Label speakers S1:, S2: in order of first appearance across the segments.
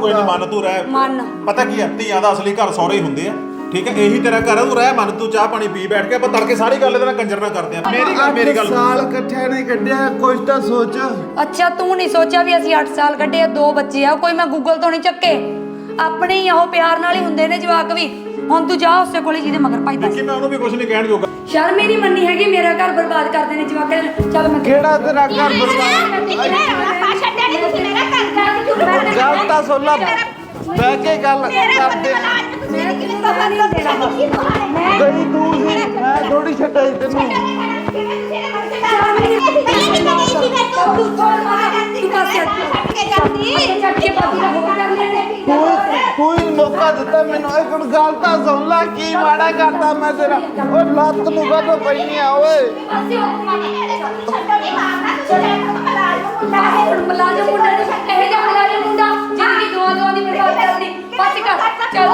S1: ਕੋਈ ਨਹੀਂ ਮੰਨ ਤੂੰ ਰਹਿ।
S2: ਮੰਨ।
S1: ਪਤਾ ਕੀ ਆ? ਧੀਆਂ ਦਾ ਅਸਲੀ ਘਰ ਸਹੁਰੇ ਹੀ ਹੁੰਦੇ ਆ। ਠੀਕ ਹੈ? ਇਹੀ ਤੇਰਾ ਘਰ ਆ ਤੂੰ ਰਹਿ ਮੰਨ ਤੂੰ ਚਾਹ ਪਾਣੀ ਪੀ ਬੈਠ ਕੇ ਆਪਾਂ ਤੜਕੇ ਸਾਰੀ ਗੱਲ ਇਹਦੇ ਨਾਲ ਕੰਜਰ ਨਾਲ ਕਰਦੇ ਆ। ਮੇਰੀ ਗੱਲ ਮੇਰੀ ਗੱਲ
S3: ਸਾਲ ਇਕੱਠਿਆਂ ਨੇ ਕੱਢਿਆ ਕੁਝ ਤਾਂ ਸੋਚ।
S2: ਅੱਛਾ ਤੂੰ ਨਹੀਂ ਸੋਚਿਆ ਵੀ ਅਸੀਂ 8 ਸਾਲ ਕੱਢੇ ਆ ਦੋ ਬੱਚੇ ਆ ਕੋਈ ਮੈਂ ਗੂਗਲ ਤੋਂ ਨਹੀਂ ਚੱਕੇ। ਆਪਣੇ ਹੀ ਉਹ ਪਿਆਰ ਨਾਲ ਹੀ ਹੁੰਦੇ ਨੇ ਜਵਾਕ ਵੀ। ਹੁਣ ਤੂੰ ਜਾ ਉਸੇ ਕੋਲੇ ਜਿਹਦੇ ਮਗਰ ਭਾਈ ਦੱਸ
S1: ਕਿ ਮੈਂ ਉਹਨੂੰ ਵੀ ਕੁਝ ਨਹੀਂ ਕਹਿਣ ਜੋਗਾ।
S2: ਸ਼ਰਮ ਹੀ ਨਹੀਂ ਮੰਨੀ ਹੈਗੀ ਮੇਰਾ ਘਰ ਬਰਬਾਦ ਕਰਦੇ ਨੇ ਜਵਾਕਾਂ ਨੇ। ਚੱਲ ਮੈਂ
S3: ਕਿਹੜਾ ਤੇਰਾ ਘਰ ਬਰਬਾਦ? ਗੱਲ ਤਾਂ ਸੁਣ ਲਾ। ਬਹਿ ਕੇ ਗੱਲ ਕਰਦੇ ਗਈ ਤੂੰ ਸੀ। ਮੈਂ ਥੋੜੀ ਛੱਡਾਈ ਤੈਨੂੰ। ਤੂੰ ਤੂੰ ਹੀ ਮੌਕਾ ਦਿੱਤਾ ਮੈਨੂੰ ਇੱਕ ਹੁਣ ਗੱਲ ਤਾਂ ਸੁਣ ਲੈ ਕੀ ਮਾੜਾ ਕਰਤਾ ਮੈਂ ਤੇਰਾ ਉਹ ਲੱਤ ਨੂੰ ਕਦੋਂ ਪਈ ਆ ਓਏ
S2: ਮਲਾਜਮ ਮੁੰਡਾ ਨੇ ਇਹ ਜਿਹਾ ਮਲਾਜਮ ਮੁੰਡਾ ਜ਼ਿੰਦਗੀ ਦੁਆ ਦੁਆ ਦੀ ਬਰਬਾਦ ਕਰਦੀ ਬਸ ਕਰ ਚੱਲ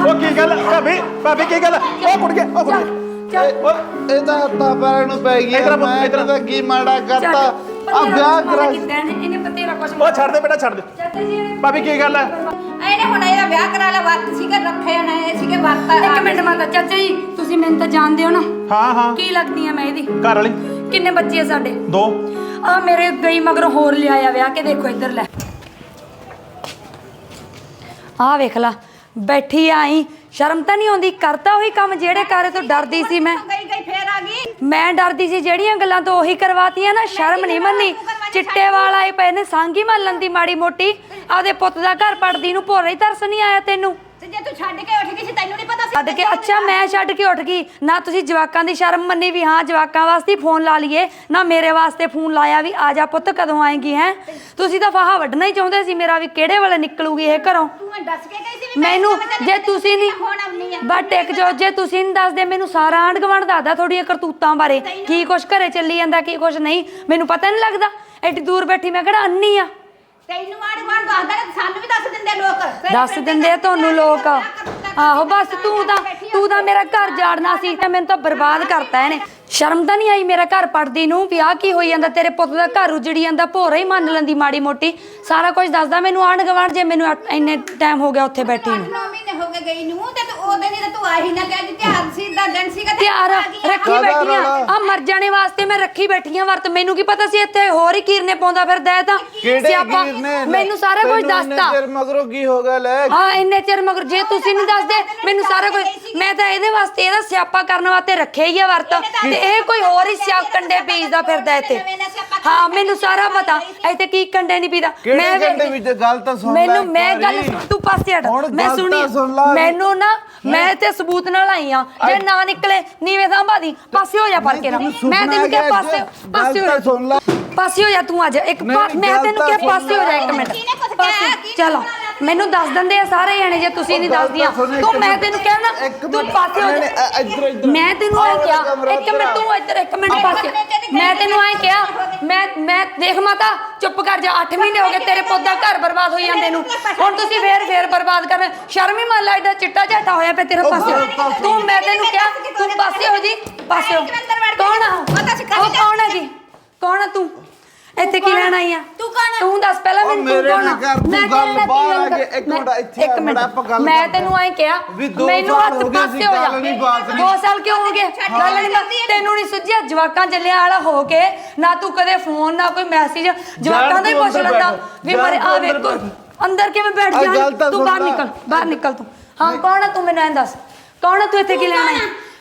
S1: ਉਹ ਕੀ ਗੱਲ ਭਾਬੀ ਭਾਬੀ ਕੀ ਗੱਲ ਉਹ ਕੁੜ ਗਿਆ ਉਹ ਕੁੜ ਗਿਆ
S2: ਚੱਲ
S3: ਓਏ ਇਹਦਾ ਹੱਥਾਂ ਪੈਰਾਂ ਨੂੰ ਪੈ ਗਿਆ
S1: ਇੱਧਰ ਆ ਪੁੱਤ,
S3: ਮੈਂ
S1: ਇੱਧਰ ਆ।
S3: ਇਹਦਾ ਕੀ ਮਾੜਾ ਕਰਤਾ। ਆ ਵਿਆਹ ਕਰਾ
S2: ਇਹਨੇ ਬਤੇਰਾ ਕੁਛ
S1: ਉਹ ਛੱਡ ਦੇ ਬੇਟਾ ਛੱਡ ਦੇ।
S2: ਚਾਚਾ ਜੀ ਇਹਨੇ-
S1: ਭਾਬੀ ਕੀ ਗੱਲ ਹੈ
S4: ਇਹਨੇ ਹੁਣ ਇਹਦਾ ਵਿਆਹ ਕਰਾ ਲਿਆ ਵਰਤ ਸੀਗਾ ਰੱਖੇ ਨਾ ਇਹ ਸੀਗੇ ਵਰਤ
S2: ਇੱਕ ਮਿੰਟ ਮਾਤਾ ਚਾਚਾ ਜੀ ਤੁਸੀਂ ਮੈਨੂੰ ਤਾਂ ਜਾਣਦੇ ਹੋ ਨਾ।
S1: ਹਾਂ ਹਾਂ।
S2: ਕੀ ਲੱਗਦੀ ਆ ਮੈਂ ਇਹਦੀ?
S1: ਘਰ ਵਾਲੀ।
S2: ਕਿੰਨੇ ਬੱਚੇ ਆ ਸਾਡੇ?
S1: ਦੋ।
S2: ਆ ਮੇਰੇ ਗਈ ਮਗਰੋਂ ਹੋਰ ਲਿਆਇਆ ਵਿਆਹ ਕੇ ਦੇਖੋ ਇੱਧਰ ਲੈ। ਆ ਵੇਖ ਲਾ ਬੈਠੀ ਆਈ ਸ਼ਰਮ ਤਾਂ ਨਹੀਂ ਆਉਂਦੀ ਕਰਤਾ ਉਹੀ ਕੰਮ ਜਿਹੜੇ ਕਾਰੇ ਤੋਂ ਡਰਦੀ ਸੀ ਮੈਂ।
S4: ਗਈ ਗਈ ਫੇਰ ਆ ਗਈ।
S2: ਮੈਂ ਡਰਦੀ ਸੀ ਜਿਹੜੀਆਂ ਗੱਲਾਂ ਤੋਂ ਉਹੀ ਕਰਵਾਤੀਆਂ ਨਾ ਸ਼ਰਮ ਨਹੀਂ ਮੰਨੀ। ਚਿੱਟੇ ਵਾਲ ਆਏ ਪਏ ਨੇ ਸਾਂਗੀ ਮੰਨਣ ਦੀ ਮਾੜੀ ਮੋਟੀ। ਆਪਦੇ ਪੁੱਤ ਦਾ ਘਰ ਪੜਦੀ ਨੂੰ ਭੋਰੇ ਹੀ ਤਰਸ ਨਹੀਂ ਆਇਆ ਤੈਨੂੰ।
S4: ਤੇ ਜੇ ਤੂੰ ਛੱਡ ਕੇ ਉੱਠ ਗਈ ਸੀ ਤੈਨੂੰ ਨਹੀਂ ਪਤਾ
S2: ਛੱਡ ਕੇ ਅੱਛਾ ਮੈਂ ਛੱਡ ਕੇ ਉੱਠ ਗਈ। ਨਾ ਤੁਸੀਂ ਜਵਾਕਾਂ ਦੀ ਸ਼ਰਮ ਮੰਨੀ ਵੀ ਹਾਂ ਜਵਾਕਾਂ ਵਾਸਤੇ ਹੀ ਫੋਨ ਲਾ ਲਈਏ। ਨਾ ਮੇਰੇ ਵਾਸਤੇ ਫੋਨ ਲਾਇਆ ਵੀ ਆ ਜਾ ਪੁੱਤ ਕਦੋਂ ਆਏਗੀ ਹੈ? ਤੁਸੀਂ ਤਾਂ ਫਾਹਾ ਵੱਢਣਾ ਹੀ ਚਾਹੁੰਦੇ ਸੀ ਮੇਰਾ ਵੀ ਕਿਹੜੇ ਵੇਲੇ ਨਿਕਲੂਗੀ ਇਹ ਘਰੋਂ?
S4: ਤੂੰ ਮੈਨੂੰ ਦੱਸ ਕੇ ਗਈ ਸੀ ਵੀ
S2: ਮੈਨੂੰ
S4: ਮੈਂ ਤੈਨੂੰ
S2: ਜੇ ਤੁਸੀਂ ਨਹੀਂ ਬਟ ਇੱਕ ਜੋ ਜੇ ਤੁਸੀਂ ਨਹੀਂ ਦੱਸਦੇ ਮੈਨੂੰ ਸਾਰਾ ਆਂਢ ਗੁਆਂਢ ਦੱਸਦਾ ਤੁਹਾਡੀਆਂ ਕਰਤੂਤਾਂ ਬਾਰੇ। ਕੀ ਕੁਛ ਘਰੇ ਚੱਲੀ ਜਾਂਦਾ ਕੀ ਕੁਛ ਨਹੀਂ। ਮੈਨੂੰ ਪਤਾ ਨਹੀਂ ਲੱਗਦਾ। ਐਡੀ ਦੂਰ ਬੈਠੀ ਮੈਂ ਕਿਹੜਾ ਅੰਨੀ ਆ?
S4: ਤੈਨੂੰ ਆੜ ਮਾਰ ਦੱਸਦਾ ਨੇ ਸਾਨੂੰ ਵੀ ਦੱਸ ਦਿੰਦੇ ਲੋਕ। ਫਿਰ-
S2: ਦੱਸ
S4: ਫਿਰ
S2: ਦਿੰਦੇ ਆ ਤੁਹਾਨੂੰ ਲੋਕ। ਆਹੋ ਬਸ ਤੂੰ ਤਾਂ ਤੂੰ ਤਾਂ ਮੇਰਾ ਘਰ ਜਾੜਨਾ ਸੀ ਤੇ ਮੈਨੂੰ ਤਾਂ ਬਰਬਾਦ ਕਰਤਾ ਇਹਨੇ। ਸ਼ਰਮ ਤਾਂ ਨਹੀਂ ਆਈ ਮੇਰਾ ਘਰ ਪੜਦੀ ਨੂੰ ਵਿਆਹ ਕੀ ਹੋਈ ਜਾਂਦਾ? ਤੇਰੇ ਪੁੱਤ ਦਾ ਘਰ ਉਜੜੀ ਜਾਂਦਾ ਭੋਰਾ ਹੀ ਮੰਨ ਲੈਂਦੀ ਮਾੜੀ ਮੋਟੀ। ਸਾਰਾ ਕੁਝ ਦੱਸਦਾ ਮੈਨੂੰ ਆਂਢ ਗੁਆਂਢ ਜੇ ਮੈਨੂੰ ਇੰਨੇ ਟਾਈਮ ਹੋ ਗਿਆ ਉੱਥੇ ਬੈਠੀ ਨੂੰ।
S4: 9 ਮਹੀਨੇ ਹੋ ਗਏ ਗਈ ਨੂੰ ਤੇ ਤੂੰ ਉਹਦੇ ਨਹੀਂ ਤੇ ਤੂੰ ਆਹੀ ਨਾ ਕਹਿ ਦਿੱਤੀ ਤਿਆਰ ਸੀ ਦਾ ਦਿਨ ਸੀਗਾ ਤੇ
S2: ਤਿਆਰ
S4: ਆ ਗਈ ਆ।
S2: ਰੱਖੀ
S3: ਕਾਹਦਾ
S2: ਬੈਠੀਆਂ
S3: ਰੌਲਾ?
S2: ਆ। ਮਰ ਜਾਣੇ ਵਾਸਤੇ ਮੈਂ ਰੱਖੀ ਬੈਠੀਆਂ ਵਰਤ। ਮੈਨੂੰ ਕੀ ਪਤਾ ਸੀ ਇੱਥੇ ਹੋਰ ਹੀ ਕੀਰਨੇ ਪਾਉਂਦਾ ਫਿਰਦਾ ਹੈ ਤਾਂ?
S3: ਕਿਹੜੇ
S2: ਸਿਆਪਾ
S3: ਵੀਰ ਨੇ?
S2: ਮੈਨੂੰ ਸਾਰਾ ਕੁਝ
S3: ਤੈਨੂੰ ਇੰਨੇ
S2: ਦੱਸਤਾ।
S3: ਚਿਰ ਮਗਰੋਂ ਕੀ ਹੋ ਗਿਆ ਲੈ।
S2: ਹਾਂ ਇੰਨੇ ਚਿਰ ਮਗਰ। ਜੇ ਤੁਸੀਂ ਨਹੀਂ ਦੱਸਦੇ ਮੈਨੂੰ ਸਾਰਾ ਕੁਝ ਮੈਂ ਤਾਂ ਇਹਦੇ ਵਾਸਤੇ ਇਹਦਾ ਸਿਆਪਾ ਕਰਨ ਵਾਸਤੇ ਰੱਖਿਆ ਹੀ ਆ ਵਰਤ। ਤੇ ਇਹ ਕੋਈ ਹੋਰ ਹੀ ਸਿਆ ਕੰਡੇ ਪੀਸਦਾ ਫਿਰਦਾ ਇੱਥੇ। ਹਾਂ ਮੈਨੂੰ ਸਾਰਾ ਪਤਾ। ਇੱਥੇ ਕੀ ਕੰਡੇ ਨਹੀਂ ਪੀਦਾ।
S3: ਕਿਹੜੇ ਕੰਡੇ ਵਿੱਚ? ਗੱਲ ਤਾਂ ਸੁਣ ਲੈ
S2: ਮੈਨੂੰ ਮੈਂ ਗੱਲ ਤੂੰ ਪਾਸੇ ਹਟ। ਮੈਂ ਸੁਣੀ। ਮੈਨੂੰ ਨਾ ਮੈਂ ਤੇ ਸਬੂਤ ਨਾਲ ਆਈ ਆ। ਜੇ ਨਾ ਨਿਕਲੇ ਨੀਵੇਂ ਸਾਂਭਾ ਦੀ ਪਾਸੇ ਹੋ ਜਾ ਫੜ ਕੇ। ਨਾ ਮੈਂ ਤੈਨੂੰ ਕਿਹਾ ਪਾਸੇ। ਪਾਸੇ ਹੋ ਜਾ।
S3: ਸੁਣ ਲਾ।
S2: ਪਾਸੇ ਹੋ ਜਾ ਤੂੰ ਅੱਜ। ਇੱਕ ਮੈਂ ਤੈਨੂੰ ਕਿਹਾ ਪਾਸੇ ਹੋ ਜਾ ਇੱਕ ਮਿੰਟ। ਪਾਸੇ ਚਲੋ? ਮੈਨੂੰ ਦੱਸ ਦਿੰਦੇ ਆ ਸਾਰੇ ਜਣੇ ਜੇ ਤੁਸੀਂ ਨਹੀਂ ਦੱਸਦੀਆਂ। ਤੂੰ ਮੈਂ। ਤੈਨੂੰ ਕਿਹਾ ਨਾ
S3: ਇੱਕ
S2: ਤੂੰ ਪਾਸੇ ਹੋ
S3: ਨਹੀਂ,
S2: ਜਾ।
S3: ਨਹੀਂ, ਇੱਧਰ, ਇੱਧਰ।
S2: ਮੈਂ ਤੈਨੂੰ ਐ ਕਿਹਾ ਇੱਕ ਮਿੰਟ। ਤੂੰ ਇੱਧਰ ਇੱਕ ਮਿੰਟ ਪਾਸੇ। ਮੈਂ ਤੈਨੂੰ ਐ ਕਿਹਾ ਮੈਂ ਮੈਂ ਦੇਖ ਮਾਤਾ ਚੁੱਪ ਕਰ ਜਾ 8 ਮਹੀਨੇ ਹੋ ਗਏ ਤੇਰੇ ਪੁੱਤ ਦਾ ਘਰ ਬਰਬਾਦ ਹੋਈ ਜਾਂਦੇ ਨੂੰ। ਹੁਣ ਤੁਸੀਂ ਫੇਰ ਫੇਰ ਬਰਬਾਦ ਕਰ ਸ਼ਰਮ ਹੀ ਮੰਨ ਲੈ ਏਡਾ ਚਿੱਟਾ ਝਾਟਾ ਹੋਇਆ ਪਿਆ ਤੇਰੇ ਪਾਸੇ। ਤੂੰ ਮੈਂ ਤੈਨੂੰ ਕਿਹਾ ਤੂੰ ਪਾਸੇ ਹੋ ਜੀ ਪਾਸੇ ਹੋ। ਕੌਣ ਆ ਉਹ? ਕੌਣ ਹੈ ਜੀ? ਕੌਣ ਆ ਤੂੰ? ਇੱਥੇ ਕੀ ਲੈਣ ਆਈ ਆ?
S4: ਤੂੰ ਕੌਣ?
S2: ਤੂੰ ਦੱਸ ਪਹਿਲਾਂ
S3: ਉਹ
S2: ਮੈਨੂੰ ਤੂੰ
S3: ਮੇਰੇ
S2: ਕੌਣ ਆ?
S3: ਨਾਲ ਕਰ, ਤੂੰ
S2: ਮੈਂ
S3: ਗੱਲ
S2: ਤੇਰੇ ਨਾਲ
S3: ਬਾਹਰ ਆ ਕੇ ਇੱਕ ਮਿੰਟ ਇੱਥੇ
S2: ਇੱਕ
S3: ਆ,
S2: ਮਿੰਟ।
S3: ਆਪਾਂ ਗੱਲ
S2: ਮੈਂ
S3: ਕਰਦੇ।
S2: ਤੈਨੂੰ ਐਂ ਕਿਹਾ
S3: ਵੀ ਦੋ
S2: ਮੈਨੂੰ
S3: ਸਾਲ
S2: ਹੱਥ
S3: ਹੋ ਗਏ
S2: ਪਾਸੇ ਹੋ ਜਾ।
S3: ਗੱਲ ਨਹੀਂ, ਬਾਤ ਨਹੀਂ।
S2: ਦੋ ਸਾਲ ਕਿਉਂ ਹੋ ਗਏ? ਗੱਲ ਨਹੀਂ ਤੈਨੂੰ ਨਹੀਂ ਸੁਝਿਆ ਜਵਾਕਾਂ ਚੱਲਿਆ ਵਾਲਾ ਹੋ ਕੇ ਨਾ ਤੂੰ ਕਦੇ ਫੋਨ ਨਾ ਕੋਈ ਮੈਸੇਜ। ਜਵਾਕਾਂ ਦਾ ਹੀ
S3: ਤੂੰ
S2: ਪੁੱਛ
S3: ਅੰਦਰ
S2: ਲੈਂਦਾ
S3: ਬੈਠ।
S2: ਵੀ ਮਰੇ
S3: ਤੂੰ
S2: ਆ
S3: ਅੰਦਰ
S2: ਵੇਖ ਤੂੰ। ਅੰਦਰ ਕਿਵੇਂ ਬੈਠ
S3: ਆ
S2: ਜਾ
S3: ਗੱਲ ਤਾਂ
S2: ਤੂੰ
S3: ਸੁਣ
S2: ਬਾਹਰ
S3: ਲੈ।
S2: ਨਿਕਲ ਬਾਹਰ ਨਿਕਲ ਤੂੰ। ਹਾਂ ਕੌਣ ਆ ਤੂੰ ਮੈਨੂੰ ਐਂ ਦੱਸ? ਕੌਣ ਆ ਤੂੰ ਇੱਥੇ ਕੀ ਲੈਣਾ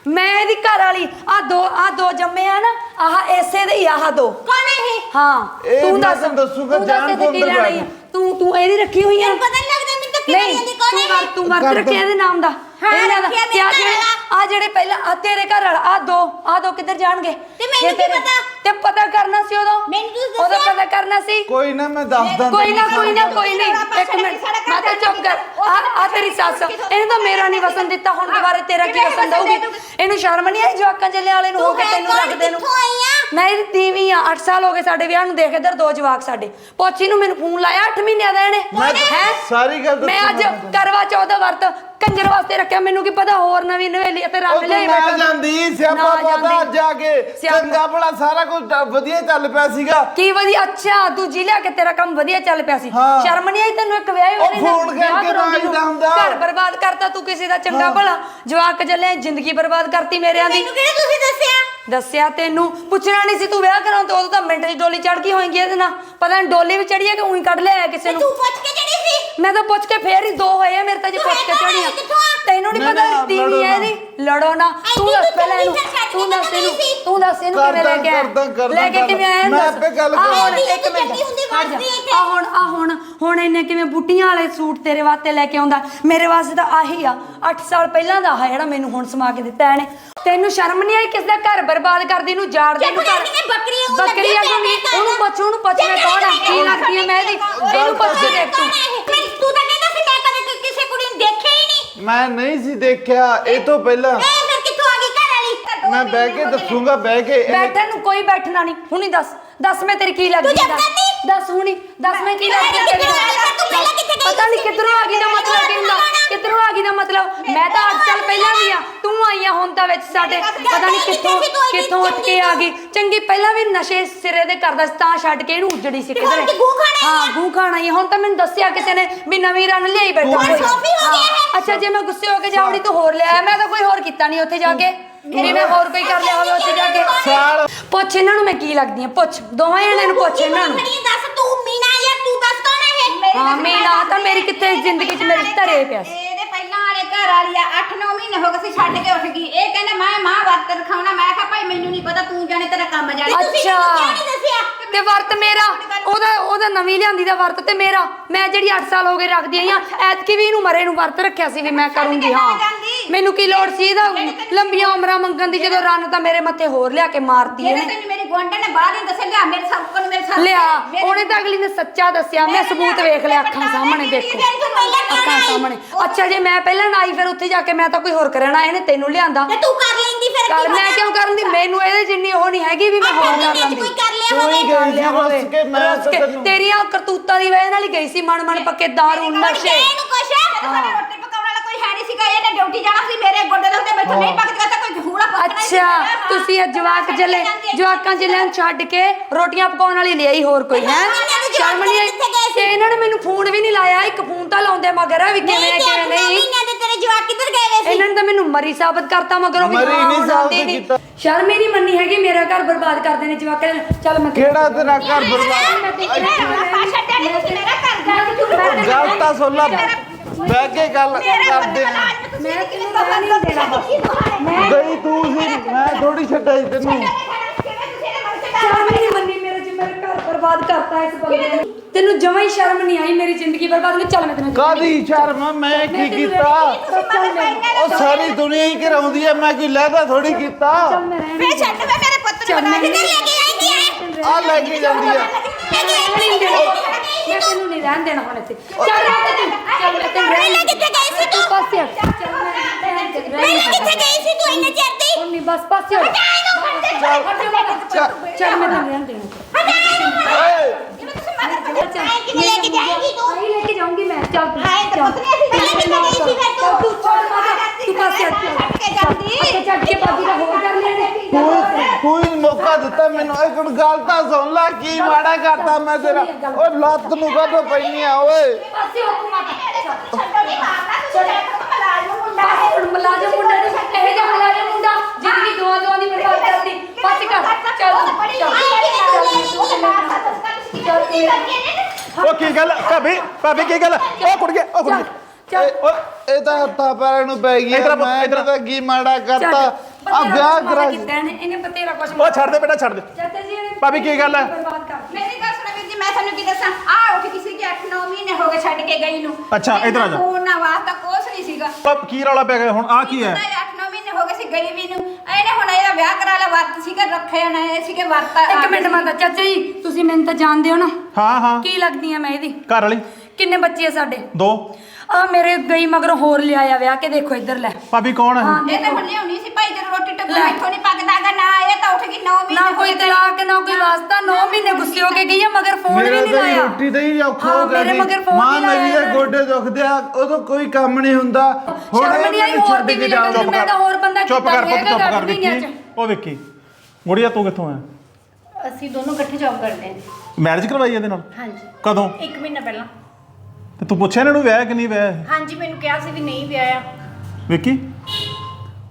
S2: ਮੈਂ ਇਹਦੀ ਘਰ ਵਾਲੀ। ਆ ਦੋ ਆ ਦੋ ਜੰਮੇ ਆ ਨਾ ਆਹ ਐਸੇ ਦੇ ਹੀ ਆਹ ਦੋ।
S4: ਕੌਣ ਇਹ?
S2: ਹਾਂ
S3: ਇਹ
S2: ਤੂੰ
S3: ਮੈਂ
S2: ਦੱਸ
S3: ਤੈਨੂੰ ਦੱਸੂਗਾ,
S2: ਤੂੰ ਦੱਸ
S3: ਜਾਣ ਤੋਂ
S2: ਕੀ ਲੈਣਾ ਆ?
S3: ਬੈਠ।
S2: ਤੂੰ ਤੂੰ ਇਹਦੀ ਰੱਖੀ ਹੋਈ ਆ?
S4: ਪਤਾ ਨਹੀਂ ਲੱਗਦਾ ਮੈਨੂੰ ਤਾਂ ਕਿਵੇਂ
S2: ਨਹੀਂ
S4: ਜਾਂਦੀ ਕੌਣ
S2: ਤੂੰ
S4: ਹੈ
S2: ਤੂੰ ਵਰਤ
S3: ਕਰ
S2: ਰੱਖਿਆ। ਇਹਦੇ ਨਾਮ ਦਾ।
S4: ਹਾਂ,
S2: ਇਹਦੇ ਨਾਮ ਦਾ।
S4: ਰੱਖਿਆ
S2: ਤੇ ਆ
S4: ਮੇਰੇ
S2: ਜਿਹੜੇ ਆ ਜਿਹੜੇ ਪਹਿਲਾਂ ਆ ਤੇਰੇ ਘਰ ਵਾਲਾ ਆ ਦੋ ਆ ਦੋ ਕਿੱਧਰ ਜਾਣਗੇ?
S4: ਤੇ ਮੈਨੂੰ ਕੀ ਪਤਾ?
S2: ਤੇ ਪਤਾ ਕਰਨਾ ਸੀ ਉਦੋਂ
S4: ਮੈਨੂੰ ਤੁਸੀਂ
S2: ਉਦੋਂ
S4: ਦੱਸਿਆ?
S2: ਪਤਾ ਕਰਨਾ ਸੀ
S3: ਕੋਈ ਨਾ ਮੈਂ ਦੱਸਦਾ
S2: ਕੋਈ ਨਾ ਕੋਈ ਨਾ ਕੋਈ ਨਹੀਂ ਇੱਕ ਮਿੰਟ ਮੈਂ ਤਾਂ ਚੁੱਪ ਕਰ ਆ ਆ ਤੇਰੀ ਸੱਸ ਇਹਨੇ ਤਾਂ ਮੇਰਾ ਨਹੀਂ ਵਸਣ ਦਿੱਤਾ ਹੁਣ ਦੁਬਾਰਾ ਤੇਰਾ ਕੀ ਵਸਣ ਦਊਗੀ
S4: ਦੇ?
S2: ਇਹਨੂੰ ਸ਼ਰਮ ਨਹੀਂ ਆਈ ਜਵਾਕਾਂ ਜੱਲੇ ਵਾਲੇ ਨੂੰ ਹੋ ਕੇ ਤੈਨੂੰ? ਰੱਖਦੇ ਨੂੰ
S4: ਕਿੱਥੋਂ ਆਈ ਆ?
S2: ਮੈਂ ਇਹਦੀ ਤੀਵੀਂ ਆ 8 ਸਾਲ ਹੋ ਗਏ ਸਾਡੇ ਵਿਆਹ ਨੂੰ ਦੇਖ ਇੱਧਰ ਦੋ ਜਵਾਕ ਸਾਡੇ ਪੋਚੀ ਨੂੰ ਮੈਨੂੰ ਫੋਨ ਲਾਇਆ 8 ਮਹੀਨਿਆਂ ਦਾ ਇਹਨੇ
S3: ਮੈਂ
S2: ਹੈਂ?
S3: ਸਾਰੀ ਗੱਲ ਦੱਸੂ
S2: ਮੈਂ ਅੱਜ। ਕਰਵਾ ਚੌਥ ਦਾ ਵਰਤ ਕੰਜਰ ਵਾਸਤੇ ਰੱਖਿਆ ਮੈਨੂੰ ਕੀ ਪਤਾ ਹੋਰ ਨਵੀਂ ਨਵੇਲੀ ਤੇ
S3: ਉਹ
S2: ਰੰਗ
S3: ਤੂੰ
S2: ਲਿਆਈ
S3: ਨਾ
S2: ਬੈਠਾ।
S3: ਜਾਂਦੀ ਸਿਆਪਾ
S2: ਨਾ ਜਾਂਦੀ।
S3: ਜਾ ਕੇ
S2: ਸਿਆਪਾ।
S3: ਚੰਗਾ ਭਲਾ ਸਾਰਾ ਕੁਝ ਵਧੀਆ ਚੱਲ ਪਿਆ ਸੀਗਾ।
S2: ਕੀ ਵਧੀਆ? ਅੱਛਾ ਦੂਜੀ ਲਿਆ ਕੇ ਤੇਰਾ ਕੰਮ ਵਧੀਆ ਚੱਲ ਪਿਆ ਸੀ।
S3: ਹਾਂ।
S2: ਸ਼ਰਮ ਨਹੀਂ ਆਈ ਤੈਨੂੰ ਇੱਕ ਵਿਆਹ
S3: ਉਹ ਫੋਨ ਕਰਕੇ ਤਾਂ ਆਈਦਾ ਹੁੰਦਾ।
S2: ਘਰ ਬਰਬਾਦ ਕਰਤਾ ਤੂੰ ਕਿਸੇ ਦਾ ਚੰਗਾ ਭਲਾ? ਜਵਾਕ ਚੱਲੇ ਜ਼ਿੰਦਗੀ ਬਰਬਾਦ ਕਰਤੀ ਮੇਰਿਆਂ ਦੀ।
S4: ਮੈਨੂੰ ਕਿਹੜਾ ਤੁਸੀਂ ਦੱਸਿਆ?
S2: ਦੱਸਿਆ ਤੈਨੂੰ। ਪੁੱਛਣਾ ਨਹੀਂ ਸੀ ਤੂੰ ਵਿਆਹ ਕਰਾਂ ਤੇ ਉਦੋਂ ਤਾਂ ਮਿੰਟ 'ਚ ਡੋਲੀ ਚੜ ਗਈ ਹੋਏਗੀ ਇਹਦੇ ਨਾਲ। ਪਤਾ ਨਹੀਂ ਡੋਲੀ ਵੀ ਚੜੀ ਹੈ ਕਿ ਉਹੀ ਕੱਢ ਲਿਆ ਕਿਸੇ ਨੂੰ?
S4: ਤੂੰ ਪੁੱਛ ਕੇ ਜਿਹੜੀ ਸੀ?
S2: ਮੈਂ ਤਾਂ ਪੁੱਛ ਕੇ ਫੇਰ ਹੀ ਦੋ ਹੋਏ ਆ ਮੇਰੇ ਤਾਂ ਜੇ
S4: ਤੂੰ
S2: ਪੁੱਛ ਕੇ
S4: ਹੈਗਾ
S2: ਚੜੀ ਆ।
S4: ਕਿੱਥੋਂ ਆ?
S2: ਤੈਨੂੰ ਨਹੀਂ
S3: ਨਾ,
S2: ਪਤਾ
S3: ਨਾ, ਲੜੋ
S2: ਹੈ
S3: ਨਾ।
S2: ਇਹਦੀ? ਲੜੋ ਨਾ। ਤੂੰ ਦੱਸ ਪਹਿਲਾਂ ਇਹਨੂੰ ਤੂੰ ਦੱਸ
S4: ਤਾਂ
S2: ਇਹਨੂੰ। ਤੂੰ ਦੱਸ ਇਹਨੂੰ ਕਿਵੇਂ ਲੈ ਕੇ ਆਇਆ? ਲੈ ਕੇ। ਕਿਵੇਂ ਆਇਆ?
S3: ਮੈਂ। ਆਪੇ ਗੱਲ
S2: ਆਹ ਹੁਣ
S3: ਕਰਾਂਗਾ।
S2: ਇੱਕ ਮਿੰਟ। ਆਹ ਹੁਣ ਆ ਹੁਣ ਹੁਣ ਇਹਨੇ ਕਿਵੇਂ ਬੂਟੀਆਂ ਵਾਲੇ ਸੂਟ ਤੇਰੇ ਵਾਸਤੇ ਲੈ ਕੇ ਆਉਂਦਾ? ਮੇਰੇ ਵਾਸਤੇ ਤਾਂ ਆਹੀ ਆ। 8 ਸਾਲ ਪਹਿਲਾਂ ਦਾ ਆ ਜਿਹੜਾ ਮੈਨੂੰ ਹੁਣ ਸਮਾ ਕੇ ਦਿੱਤਾ ਇਹਨੇ। ਤੈਨੂੰ ਸ਼ਰਮ ਨਹੀਂ ਆਈ ਕਿਸ ਦਾ ਘਰ ਬਰਬਾਦ ਕਰਦੀ ਨੂੰ ਜਾੜਦੀ ਨੂੰ
S4: ਕਿਤੇ ਬੱਕਰੀਆਂ ਨੂੰ
S2: ਆ ਉਹਨੂੰ ਪੁੱਛ ਉਹਨੂੰ ਪੁੱਛ ਮੈਂ ਕੌਣ ਆ? ਕੀ ਲੱਗਦੀ ਹੈ ਮੈਂ ਇਹਦੀ? ਇਹਨੂੰ ਪੁੱਛ ਕੇ ਦੇਖ। ਤੂੰ
S4: ਤੂੰ ਤਾਂ ਕਹਿੰਦਾ ਸੀ ਮੈਂ ਕਦੇ ਕਿ- ਕਿਸੇ ਕੁੜੀ ਨੂੰ ਦੇਖਿਆ ਹੀ ਨਹੀਂ
S3: ਮੈਂ ਨਹੀਂ ਸੀ ਦੇਖਿਆ ਇਹ ਤੋਂ ਪਹਿਲਾਂ।
S4: ਇਹ ਫਿਰ ਕਿੱਥੋਂ ਆ ਗਈ ਘਰ ਵਾਲੀ?
S3: ਮੈਂ ਬਹਿ ਕੇ ਦੱਸੂਗਾ ਬਹਿ ਕੇ ਇਹ-
S2: ਬੈਠਣ ਨੂੰ ਕੋਈ ਬੈਠਣਾ ਨਹੀਂ। ਹੁਣੀ ਦੱਸ। ਦੱਸ ਮੈਂ ਤੇਰੀ ਕੀ ਲੱਗਦੀ
S4: ਤੂੰ
S2: ਦੱਸ? ਦੱਸ ਹੁਣੀ। ਦੱਸ ਮੈਂ ਕੀ
S4: ਮੈਂ
S2: ਲੱਗਦੀ ਆ
S4: ਗਈ? ਤੂੰ ਪਹਿਲਾਂ ਕਿੱਥੇ ਗਈ
S2: ਪਤਾ ਨਹੀਂ? ਕਿੱਧਰੋਂ ਆ ਗਈ ਦਾ ਮਤਲਬ ਕੀ ਹੁੰਦਾ ਕਿੱਧਰੋਂ ਆ ਗਈ ਦਾ ਮਤਲਬ? ਮੈਂ ਤਾਂ 8 ਸਾਲ ਪਹਿਲਾਂ ਵੀ ਆ। ਤੂੰ ਆਈ ਆ ਹੁਣ ਤਾਂ ਵਿੱਚ ਸਾਡੇ ਪਤਾ ਨਹੀਂ ਕਿੱਥੋਂ ਕਿੱਥੋਂ ਉੱਠ ਕੇ ਆ ਗਈ। ਚੰਗੀ ਪਹਿਲਾਂ ਵੀ ਨਸ਼ੇ ਸਿਰੇ ਦੇ ਕਰਦਾ ਸੀ ਤਾਂ ਛੱਡ ਕੇ ਇਹਨੂੰ ਉੱਜੜੀ ਸੀ ਕਿਧਰੇ।
S4: ਤੇ ਗੂੰ ਖਾਣਾ ਹੀ
S2: ਗੂੰ ਖਾਣਾ ਹੀ। ਹੁਣ ਤਾਂ ਮੈਨੂੰ ਦੱਸਿਆ ਕਿਸੇ ਨੇ ਵੀ ਨਵੀਂ ਰਨ ਲਿਆਈ ਬੈਠਾ
S3: ਹੁਣ
S2: ਕੋਈ।
S4: ਸੋਫੀ ਹੋ ਗਿਆ
S2: ਹਾਂ।
S4: ਹੈ।
S2: ਅੱਛਾ ਜੇ ਮੈਂ ਗੁੱਸੇ ਹੋ ਕੇ ਜਾਵੜੀ ਤੂੰ ਹੋਰ ਲਿਆ। ਮੈਂ ਤਾਂ ਕੋਈ ਹੋਰ ਕੀਤਾ ਨਹੀਂ ਉੱਥੇ ਜਾ ਕੇ। ਵੀ ਮੈਂ ਹੋਰ ਕੋਈ ਕਰ ਲਿਆ ਹੋਵੇ ਉੱਥੇ ਜਾ ਕੇ।
S3: ਸਾਲ।
S2: ਪੁੱਛ ਇਹਨਾਂ ਨੂੰ ਮੈਂ ਕੀ ਲੱਗਦੀ ਆ। ਪੁੱਛ। ਦੋਵਾਂ ਜਣਿਆਂ ਨੂੰ ਪੁੱਛ ਇਹਨਾਂ ਨੂੰ।
S4: ਦੱਸ। ਤੂੰ ਮੀਨਾ ਜਾਂ ਤੂੰ ਦੱਸ ਕੌਣ ਹੈ ਇਹ?
S2: ਹਾਂ ਮੇਰੀ ਕਿੱਥੇ ਜ਼ਿੰਦਗੀ 'ਚ ਮੇਰੇ ਧਰੇ ਪਿਆ ਸੀ।
S4: ਇਹਦੇ ਪਹਿਲਾਂ ਵਾਲੇ ਘਰ ਵਾਲੀ ਆ 8-9 ਮਹੀਨੇ ਹੋ ਗਏ ਸੀ ਛੱਡ ਕੇ ਉੱਠ ਗਈ। ਇਹ ਕਹਿੰਦਾ ਮੈਂ ਮਾਂ ਵਰਤ ਰਖਾਉਣਾ। ਮੈਂ ਕਿਹਾ ਭਾਈ ਮੈਨੂੰ ਨਹੀਂ ਪਤਾ ਤੂੰ ਜਾਣੇ ਤੇਰਾ ਕੰਮ ਜਾਣੇ। ਤੁਸੀਂ
S2: ਅੱਛਾ।
S4: ਮੈਨੂੰ ਕਿਉਂ ਨਹੀਂ ਦੱਸਿਆ?
S2: ਤੇ ਵਰਤ ਮੇਰਾ ਉਹਦਾ ਉਹਦਾ ਨਵੀਂ ਲਿਆਂਦੀ ਦਾ ਵਰਤ ਤੇ ਮੇਰਾ। ਮੈਂ ਜਿਹੜੀ 8 ਸਾਲ ਹੋ ਗਏ ਰੱਖਦੀ ਆਈ ਆ ਐਤਕੀ ਵੀ ਇਹਨੂੰ ਮਰੇ ਨੂੰ ਵਰਤ ਰੱਖਿਆ ਸੀ ਵੀ ਮੈਂ ਕਰੂੰਗੀ ਹਾਂ। ਮੈਨੂੰ ਕੀ ਲੋੜ ਸੀ ਇਹਦਾ? ਲੰਬੀਆਂ ਉਮਰਾਂ ਮੰਗਣ ਦੀ ਜਦੋਂ ਰਨ ਤਾਂ ਮੇਰੇ ਮੱਥੇ ਹੋਰ ਲਿਆ ਕੇ ਮਾਰਤੀ
S4: ਜਿਹੜੇ
S2: ਇਹਨੇ।
S4: ਤੈਨੂੰ ਮੇਰੀ ਗੁਆਂਢਣ ਨੇ ਬਾਹਰ ਹੀ ਦੱਸਿਆ ਲਿਆ ਮੇਰੇ ਸਭ ਕੋਲ ਮੇਰੇ ਸਾਥ
S2: ਲਿਆ। ਉਹਨੇ ਤਾਂ ਅਗਲੀ ਨੇ ਸੱਚਾ ਦੱਸਿਆ। ਮੈਂ ਸਬੂਤ ਵੇਖ ਲਿਆ ਅੱਖਾਂ ਸਾਹਮਣੇ ਦੇਖੋ। ਅੱਖਾਂ ਸਾਹਮਣੇ। ਅੱਛਾ ਜੇ ਮੈਂ ਪਹਿਲਾਂ ਨਾ ਆਈ ਫਿਰ ਉੱਥੇ ਜਾ ਕੇ ਮੈਂ ਤਾਂ ਕੋਈ ਹੋਰ ਕਰਨਾ ਇਹਨੇ ਤੈਨੂੰ ਲਿਆਂਦਾ।
S4: ਤੇ ਤੂੰ ਕਰ ਲੈਂਦੀ ਫਿਰ
S2: ਕਰ
S4: ਕੀ
S2: ਮੈਂ? ਕਿਉਂ ਕਰਨ? ਦੀ ਮੈਨੂੰ ਇਹਦੇ ਜਿੰਨੀ ਉਹ ਨਹੀਂ ਹੈਗੀ ਵੀ ਮੈਂ ਹੋਰ ਕਰ ਲੈਂਦੀ।
S4: ਕੋਈ ਕਰ ਲਿਆ
S3: ਤੂੰ ਹੀ
S4: ਹੋਵੇ
S3: ਗਈ ਸੀ ਰੁੱਸ ਕੇ ਮੈਂ
S2: ਰੁੱਸ
S3: ਤਾਂ
S2: ਕੇ
S3: ਤੈਨੂੰ
S2: ਤੇਰੀਆਂ ਕਰਤੂਤਾਂ ਦੀ ਵਜ੍ਹਾ ਨਾਲ ਹੀ ਗਈ ਸੀ ਮਨ ਮਨ ਪੱਕੇ ਦਾਰੂ ਨਸ਼ੇ।
S4: ਇਹਨੂੰ ਕੁਛ। ਸਾਡੇ ਰੋਟੀ ਪਕਾਉਣ ਵਾਲਾ ਕੋਈ ਹੈ ਨਹੀਂ ਸੀਗਾ ਇਹਨੇ ਡਿਊਟੀ ਜਾਣਾ ਸੀ ਮੇਰੇ ਗੋਡੇ ਦੇ ਉੱਤੇ ਮੈਥੋਂ ਨਹੀਂ ਪੱਕਦਾ ਤਾਂ ਕੋਈ ਹੂੜਾ ਪੱਕਣਾ ਹੀ ਸੀ
S2: ਅੱਛਾ
S4: ਮੇਰਾ, ਹਾਂ।
S2: ਤੁਸੀਂ ਇਹ ਜਵਾਕ ਜਲੇ ਜਵਾਕਾਂ ਜਿਲਿਆਂ ਨੂੰ ਛੱਡ ਕੇ ਰੋਟੀਆਂ ਪਕਾਉਣ ਵਾਲੀ ਲਿਆਈ ਹੋਰ ਕੋਈ ਹੈ? ਸ਼ਰਮ ਨਹੀਂ ਆਈ? ਤੇ ਇਹਨਾਂ ਨੇ ਮੈਨੂੰ ਫੋਨ ਵੀ ਨਹੀਂ ਲਾਇਆ ਇੱਕ ਫੋਨ ਤਾਂ ਲਾਉਂਦੇ ਮਗਰ ਆ ਵੀ ਕਿਵੇਂ ਹੈ, ਕਿਵੇਂ ਨਹੀਂ?
S4: ਮਹੀਨਿਆਂ ਦੇ ਤੇਰੇ ਜਵਾਕ ਕਿੱਧਰ ਗਏ ਵੇ ਸੀ?
S2: ਇਹਨਾਂ ਨੇ ਤਾਂ ਮੈਨੂੰ ਮਰੀ ਸਾਬਤ ਕਰਤਾ ਮਗਰੋਂ ਵੀ
S3: ਮਰੀ
S2: ਹਾਂ,
S3: ਨਹੀਂ
S2: ਹੁਣ
S3: ਸਾਬਤ
S2: ਆਉਂਦੀ ਨਹੀਂ।
S3: ਕੀਤਾ।
S2: ਸ਼ਰਮ ਹੀ ਨਹੀਂ ਮੰਨੀ ਹੈਗੀ ਮੇਰਾ ਘਰ ਬਰਬਾਦ ਕਰਦੇ ਨੇ ਜਵਾਕਾਂ ਨੇ। ਚੱਲ ਮੈਂ
S3: ਕਿਹੜਾ ਤੇਰਾ ਘਰ ਬਰਬਾਦ?
S2: ਮੈਂ
S4: ਮੈਂ ਛੱਡਿਆ ਨਹੀਂ ਤੁਸੀਂ ਮੇਰਾ ਘਰ ਜਾ ਕੇ ਤੂੰ
S3: ਗੱਲ ਤਾਂ ਸੁਣ ਲੈ। ਬਹਿ ਕੇ ਗੱਲ ਕਰਦੇ ਆ
S2: ਮੈਂ ਤੈਨੂੰ ਰਹਿਣ ਨਹੀਂ ਦੇਣਾ ਮੈਂ
S3: ਗਈ ਤੂੰ ਸੀ ਮੈਂ ਥੋੜੀ ਛੱਡਾਈ ਤੈਨੂੰ।
S2: ਸ਼ਰਮ ਨਹੀਂ ਮੰਨੀ ਮੇਰੇ ਚ ਮੇਰੇ ਘਰ ਬਰਬਾਦ ਕਰਤਾ ਇਸ ਬੰਦੇ ਨੇ। ਤੈਨੂੰ ਜਮਾਂ ਹੀ ਸ਼ਰਮ ਨਹੀਂ ਆਈ ਮੇਰੀ ਜ਼ਿੰਦਗੀ ਬਰਬਾਦ ਨਹੀਂ ਚੱਲ ਮੈਂ ਤੈਨੂੰ
S3: ਕਾਦੀ ਸ਼ਰਮ ਮੈਂ ਕੀ ਕੀਤਾ? ਉਹ ਸਾਰੀ ਦੁਨੀਆ ਹੀ ਕਰਾਉਂਦੀ ਐ ਮੈਂ ਕੋਈ ਲਹਿਦਾ ਥੋੜੀ ਕੀਤਾ?
S2: ਚੱਲ ਮੈਂ ਰਹਿਣ
S4: ਫੇਰ ਛੱਡ ਮੈਂ ਮੇਰੇ ਪੁੱਤ ਨੂੰ ਬਣਾ ਕੇ ਲੈ ਕੇ ਆਈਂਦੀ ਹੈ
S3: ਆ ਲੈ ਕੇ ਜਾਂਦੀ ਐ
S2: ਨਹੀਂ ਦੇਣਾ ਮੈਂ ਤੈਨੂੰ ਨਹੀਂ ਰਹਿਣ ਦੇਣਾ ਹੁਣ ਇੱਥੇ ਚੱਲ ਰਹਿਣ ਦੇ ਤੂੰ ਚੱਲ ਮੈਂ ਤੈਨੂੰ ਰਹਿਣ
S4: ਪਹਿਲਾਂ ਕਿੱਥੇ ਗਈ ਸੀ
S2: ਤੂੰ
S4: ਤੂੰ
S2: ਪਾਸੇ ਹਟ ਚੱਲ। ਮੈਂ ਰਹਿਣ ਦੇ ਰਹਿਣ
S4: ਕਿੱਥੇ ਗਈ ਸੀ ਤੂੰ ਇੰਨੇ ਚਿਰ ਦੀ
S2: ਨਹੀਂ ਬਸ ਪਾਸੇ ਹਟ ਚੱਲ। ਮੈਂ ਤੈਨੂੰ ਰਹਿਣ ਦੇਣਾ
S3: ਓਏ
S4: ਕਿਵੇਂ ਲੈ ਕੇ ਜਾਏਗੀ ਤੂੰ?
S2: ਨਹੀਂ ਲੈ ਕੇ ਜਾਊਂਗੀ ਮੈਂ ਚੱਲ ਤੂੰ
S4: ਹਾਏ ਤੇ ਪੁੱਤ ਨੇ ਅਸੀਂ ਪਹਿਲਾਂ ਕਿੱਥੇ ਗਈ ਸੀ ਫਿਰ ਤੂੰ
S2: ਤੂੰ ਛੱਡ ਮਾਤਾ ਤੂੰ ਪਾਸੇ ਹਟ
S4: ਕੇ ਜਾਂਦੀ
S2: ਅੱਗੇ ਛੱਡ ਕੇ ਬਾਕੀ ਦਾ ਹੋਰ ਕਰ ਲੈਣੇ
S3: ਕੋਈ ਕੋਈ ਮੌਕਾ ਦਿੱਤਾ ਮੈਨੂੰ। ਇੱਕ ਗੱਲ ਤਾਂ ਸੁਣ ਲੈ ਕੀ ਮਾੜਾ ਕਰਤਾ ਮੈਂ ਤੇਰਾ। ਓ ਲੱਤ ਨੂੰ ਕਦੋਂ ਪੈਣੀ ਆ ਓਏ।
S2: ਪਾਸੇ ਹੋ ਤੂੰ ਮਾਤਾ।
S4: ਛੱਡੋ ਨਹੀਂ ਮਾਰਨਾ ਤੂੰ ਛੱਡ ਮਲਾਜ ਨੂੰ ਮੁੰਡਾ
S2: ਹੁਣ ਮੁਲਾਜ਼ਮ ਮੁੰਡਾ ਨੂੰ ਇਹ ਜਿਹਾ ਮੁਲਾਜ਼ਮ ਮੁੰਡਾ ਜ਼ਿੰਦਗੀ ਦੋਆਂ ਦੋਆਂ ਦੀ ਬਰਬਾਦ ਕਰਦੀ ਬਸ ਕਰ ਚੱਲ
S4: ਬੜੀ
S2: ਚੱਲ
S1: ਉਹ ਕੀ ਗੱਲ? ਭਾਬੀ ਭਾਬੀ ਕੀ ਗੱਲ? ਉਹ ਕੁੜ ਗਿਆ ਉਹ ਕੁੜ ਗਿਆ
S2: ਚੱਲ।
S3: ਇਹ ਤਾਂ ਹੱਥਾਂ ਪੈਰਾਂ ਨੂੰ ਪੈ
S1: ਇੱਧਰ ਆ,
S3: ਮੈਂ
S1: ਇੱਧਰ ਆ।
S3: ਤਾਂ ਕੀ ਮਾੜਾ ਕਰਤਾ। ਆ ਵਿਆਹ ਕਰਾ
S2: ਕੀਤਾ ਇਹਨੇ ਇਹਨੇ ਬਤੇਰਾ ਕੁਛ
S1: ਉਹ ਛੱਡ ਦੇ ਬੇਟਾ ਛੱਡ ਦੇ।
S2: ਚਾਚਾ ਜੀ ਇਹਨੇ
S1: ਭਾਬੀ ਕੀ ਗੱਲ ਹੈ?
S2: ਬਰਬਾਦ
S4: ਮੇਰੀ ਗੱਲ ਸੁਣ ਵੀਰ ਜੀ ਮੈਂ ਤੁਹਾਨੂੰ ਕੀ ਦੱਸਾਂ? ਆ ਉੱਠ ਕਿਸੇ ਕਿ 8-9 ਮਹੀਨੇ ਹੋ ਗਏ ਛੱਡ ਕੇ ਗਈ ਨੂੰ।
S1: ਅੱਛਾ, ਇੱਧਰ ਆ ਜਾ।
S4: ਫੋਨ ਨਾ ਵਾਸਤਾ ਕੁਛ ਨਹੀਂ ਸੀਗਾ।
S1: ਉਹ ਕੀ ਰੌਲਾ ਪੈ ਗਿਆ ਹੁਣ? ਆ ਕੀ ਹੈ?
S4: 8-9 ਮਹੀਨੇ ਹੋ ਗਏ ਸੀ ਗਈ ਵੀ ਨੂੰ। ਇਹਨੇ ਹੁਣ ਇਹਦਾ ਵਿਆਹ ਕਰਾ ਲਿਆ ਵਰਤ ਸੀਗਾ ਰੱਖਿਆ ਨਾ ਇਹ ਸੀਗੇ ਵਰਤ
S2: ਇੱਕ ਮਿੰਟ ਮਾਤਾ ਚਾਚਾ ਜੀ ਤੁਸੀਂ ਮੈਨੂੰ ਤਾਂ ਜਾਣਦੇ ਹੋ ਨਾ।
S1: ਹਾਂ ਹਾਂ।
S2: ਕੀ ਲੱਗਦੀ ਆ ਮੈਂ ਇਹਦੀ?
S1: ਘਰ ਵਾਲੀ।
S2: ਕਿੰਨੇ ਬੱਚੇ ਆ ਸਾਡੇ?
S1: ਦੋ।
S2: ਆ ਮੇਰੇ ਗਈ ਮਗਰ ਹੋਰ ਲਿਆਇਆ ਵਿਆਹ ਕੇ ਦੇਖੋ ਇੱਧਰ ਲੈ।
S1: ਭਾਬੀ ਕੌਣ ਹੈ
S4: ਇਹ ਤਾਂ ਹੁਣ ਲਿਆਉਣੀ ਸੀ ਭਾਈ ਜਦੋਂ ਰੋਟੀ ਟੱਕਰ
S2: ਲੈ।
S4: ਇੱਥੋਂ ਨਹੀਂ ਪੱਕਦਾਗਾ ਨਾ ਇਹ ਤਾਂ ਉੱਠ ਗਈ 9 ਮਹੀਨੇ
S2: ਨਾ ਕੋਈ
S4: ਤੇ-
S2: ਤਲਾਕ ਨਾ ਕੋਈ ਵਾਸਤਾ 9 ਮਹੀਨੇ ਗੁੱਸੇ ਹੋ ਕੇ ਗਈ ਆ ਮਗਰ ਫੋਨ ਵੀ
S3: ਮੇਰੇ
S2: ਨਹੀਂ
S3: ਤਾਂ
S2: ਲਾਇਆ।
S3: ਰੋਟੀ ਦਾ ਹੀ ਔਖਾ
S2: ਹਾਂ,
S3: ਹੋ ਗਿਆ
S2: ਮੇਰੇ
S3: ਜੀ।
S2: ਮਗਰ ਫੋਨ
S3: ਮਾਂ
S2: ਨਹੀਂ ਲਾਇਆ
S3: ਮੇਰੀ ਦੇ। ਗੋਡੇ ਦੁਖਦੇ ਆ ਉਦੋਂ ਕੋਈ ਕੰਮ ਨਹੀਂ ਹੁੰਦਾ।
S2: ਸ਼ਰਮ ਨਹੀਂ ਆਈ? ਹੋਰ ਵੀ
S3: ਜਾਓ।
S2: ਮੈਂ ਤਾਂ ਹੋਰ ਬੰਦਾ
S1: ਚੁੱਪ
S2: ਕੀਤਾ
S1: ਕਰ ਪੁੱਤ ਚੁੱਪ ਕਰ। ਵਿੱਕੀ। ਉਹ ਵਿੱਕੀ ਗੁੜੀਆ ਤੂੰ ਕਿੱਥੋਂ ਆਇਆ
S5: ਅਸੀਂ ਦੋਨੋਂ ਇਕੱਠੇ ਜੌਬ ਕਰਦੇ ਹਾਂ।
S1: ਮੈਰਿਜ ਕਰਵਾਈ ਇਹਦੇ ਨਾਲ?
S5: ਹਾਂਜੀ।
S1: ਕਦੋਂ?
S5: ਇੱਕ ਮਹੀਨਾ ਪਹਿਲਾਂ।
S1: ਤੇ ਤੂੰ ਪੁੱਛਿਆ ਇਹਨਾਂ ਨੂੰ ਵਿਆਹ ਕਿ ਨਹੀਂ ਵਿਆਹ?
S5: ਹਾਂਜੀ ਮੈਨੂੰ ਕਿਹਾ ਸੀ ਵੀ ਨਹੀਂ ਵਿਆਹਿਆ
S1: ਵਿੱਕੀ?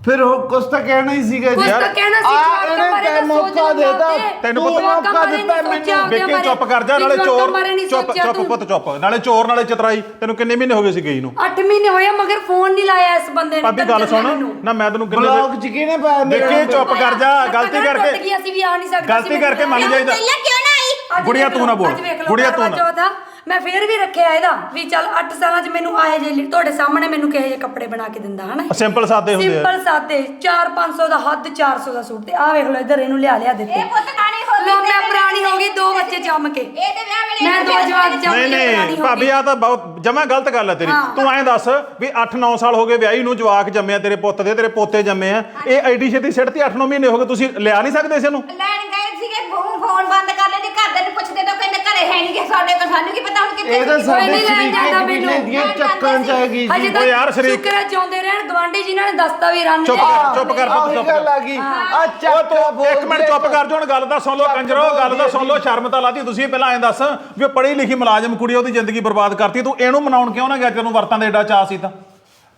S3: ਫਿਰ ਉਹ ਕੁਛ ਤਾਂ ਕਹਿਣਾ ਹੀ ਸੀਗਾ
S2: ਕੁਛ ਤਾਂ ਕਹਿਣਾ ਸੀ,
S3: ਆ
S2: ਜਵਾਕ
S3: ਇਹਨੇ
S2: ਮਾਰੇ
S3: ਤੈਨੂੰ
S2: ਤਾਂ
S3: ਮੌਕਾ
S2: ਸੋਚ
S3: ਦੇਤਾ।
S1: ਤੈਨੂੰ ਪਤਾ-
S3: ਮੌਕਾ ਦਿੱਤਾ
S2: ਨਹੀਂ
S3: ਮੈਨੂੰ।
S1: ਵਿੱਕੀ
S2: ਬਾਰੇ-
S1: ਚੁੱਪ ਕਰ ਜਾ ਨਾਲੇ ਚੋਰ
S2: ਬਾਰੇ ਨਹੀਂ
S1: ਚੁੱਪ
S2: ਸੋਚਿਆ
S1: ਚੁੱਪ
S2: ਤੂੰ।
S1: ਪੁੱਤ ਚੁੱਪ। ਨਾਲੇ ਚੋਰ ਨਾਲੇ ਚਤਰਾਈ। ਤੈਨੂੰ ਕਿੰਨੇ ਮਹੀਨੇ ਹੋ ਗਏ ਸੀ ਗਈ ਨੂੰ?
S2: 8 ਮਹੀਨੇ ਹੋਏ ਆ, ਮਗਰ ਫੋਨ ਨਹੀਂ ਲਾਇਆ ਇਸ ਬੰਦੇ ਨੇ
S1: ਭਾਬੀ ਗੱਲ ਸੁਣ। ਨਾ ਮੈਂ ਤੈਨੂੰ ਕਿੰਨੇ
S3: ਬਲੌਗ ਚ ਕਿਹਨੇ ਪਾਇਆ ਮੇਰੇ
S1: ਵਿੱਕੀ ਚੁੱਪ ਕਰ ਜਾ। ਗਲਤੀ ਕਰਕੇ
S2: ਅਸੀਂ ਵੀ ਆ ਨਹੀਂ ਸਕਦੇ
S1: ਗਲਤੀ ਕਰਕੇ ਮੰਨ ਜਾਈਦਾ।
S4: ਪਹਿਲਾਂ ਕਿਉਂ ਨਾ
S2: ਅੱਜ
S1: ਗੁੜੀਆ
S2: ਵੇਖ
S1: ਤੂੰ ਨਾ ਬੋਲ।
S2: ਅੱਜ ਵੇਖ ਲਓ,
S1: ਗੁੜੀਆ ਤੂੰ
S2: ਕਰਵਾ
S1: ਨਾ।
S2: ਚੌਥ। ਆ, ਮੈਂ ਫੇਰ ਵੀ ਰੱਖਿਆ ਇਹਦਾ ਵੀ ਚੱਲ 8 ਸਾਲਾਂ 'ਚ ਮੈਨੂੰ ਆਏ ਜੇ ਲਿ- ਤੁਹਾਡੇ ਸਾਹਮਣੇ ਮੈਨੂੰ ਕਿਹੋ ਜਿਹੇ ਕੱਪੜੇ ਬਣਾ ਕੇ ਦਿੰਦਾ ਹਨਾ?
S1: ਸਿੰਪਲ ਸਾਦੇ ਹੁੰਦੇ ਆ।
S2: ਸਿੰਪਲ ਸਾਦੇ। 4-500 ਦਾ ਹੱਦ 400 ਦਾ ਸੂਟ ਤੇ ਆ ਵੇਖ ਲਓ ਇੱਧਰ ਇਹਨੂੰ ਲਿਆ ਲਿਆ ਦਿੱਤੇ।
S4: ਇਹ ਪੁੱਤ ਕਾਣੀ ਹੋ ਗਈ
S2: ਲੋ ਮੈਂ ਪੁਰਾਣੀ ਹੋ ਗਈ ਦੋ ਬੱਚੇ ਜੰਮ ਕੇ।
S4: ਇਹ ਤੇ ਵਿਆਹ ਵੇਲੇ
S2: ਮੈਂ ਦੋ ਜਵਾਕ ਜੰਮ
S1: ਨਹੀਂ
S2: ਕੇ ਪੁਰਾਣੀ
S1: ਨਹੀਂ
S2: ਹੋ
S1: ਭਾਬੀ
S2: ਗਈ।
S1: ਆ ਤਾਂ ਬਹੁਤ ਜਮਾ ਗਲਤ ਗੱਲ ਹੈ ਤੇਰੀ।
S2: ਹਾਂ।
S1: ਤੂੰ ਐਂ ਦੱਸ ਵੀ 8-9 ਸਾਲ ਹੋ ਗਏ ਵਿਆਹੀ ਨੂੰ ਜਵਾਕ ਜੰਮਿਆ ਤੇਰੇ ਪੁੱਤ ਦੇ ਤੇਰੇ ਪੋਤੇ ਜੰਮੇ ਆ। ਇਹ ਐਡੀ ਛੇਤੀ ਸਿੱਟ ਤੇ 8-9 ਮਹੀਨੇ ਹੋ ਗਏ ਤੁਸੀਂ ਲਿਆ ਨਹੀਂ ਸਕਦੇ ਇਸ ਨੂੰ।
S4: ਲੈਣ ਗਏ ਸੀਗੇ ਫੋਨ ਫੋਨ ਬੰਦ ਕਰ ਲੈਂਦੇ ਘਰ ਦੇ ਨੂੰ ਪੁੱਛਦੇ ਤਾਂ ਕਹਿੰਦੇ ਘਰੇ ਹੈ ਨਹੀਂ ਗੇ ਸਾਡੇ ਕੋਲ ਸਾਨੂੰ ਕੀ ਪਤਾ ਹੁਣ ਕਿੱਥੇ
S3: ਇਹ ਤਾਂ
S4: ਸੀ।
S3: ਸਾਡੇ
S2: ਨਹੀਂ ਲੈਣ
S3: ਸ਼ਰੀਕੇ
S2: ਜਾਂਦਾ
S3: ਕਬੀਲੇ
S2: ਮੈਨੂੰ।
S3: ਦੀਆਂ ਚੱਕਰਾਂ ਚ ਹੈਗੀ
S2: ਹਜੇ
S3: ਜੀ।
S2: ਤਾਂ
S1: ਓ ਯਾਰ ਸ਼ਰੀਕ-
S2: ਸ਼ੁਕਰ ਹੈ ਜਿਉਂਦੇ ਰਹਿਣ ਗਵਾਂਢੀ ਜਿਨ੍ਹਾਂ ਨੇ ਦੱਸਤਾ ਵੀ ਰੰਨ
S1: ਚੁੱਪ ਕਰ, ਚੁੱਪ ਕਰ,
S3: ਆਹੀ
S1: ਚੁੱਪ
S3: ਗੱਲ
S1: ਕਰ।
S3: ਆ ਗਈ। ਆ ਚੱਕ
S1: ਤੂੰ ਇੱਕ ਮਿੰਟ ਚੁੱਪ ਕਰ ਜਾ ਹੁਣ ਗੱਲ ਦਾ ਸੁਣ ਲਓ ਕੰਜਰੋ ਗੱਲ ਦਾ ਸੁਣ ਲਓ ਸ਼ਰਮ ਤਾਂ ਲਾਦੀ ਤੁਸੀਂ ਪਹਿਲਾਂ ਐਂ ਦੱਸ ਵੀ ਪੜ੍ਹੀ ਲਿਖੀ ਮੁਲਾਜ਼ਮ ਕੁੜੀ ਉਹਦੀ ਜ਼ਿੰਦਗੀ ਬਰਬਾਦ ਕਰਤੀ। ਤੂੰ ਇਹਨੂੰ ਮਨਾਉਣ ਕਿਉਂ ਨਾ ਗਿਆ? ਤੈਨੂੰ ਵਰਤਾਂ ਦੇ ਏਡਾ ਚਾਹ ਸੀ ਤਾਂ।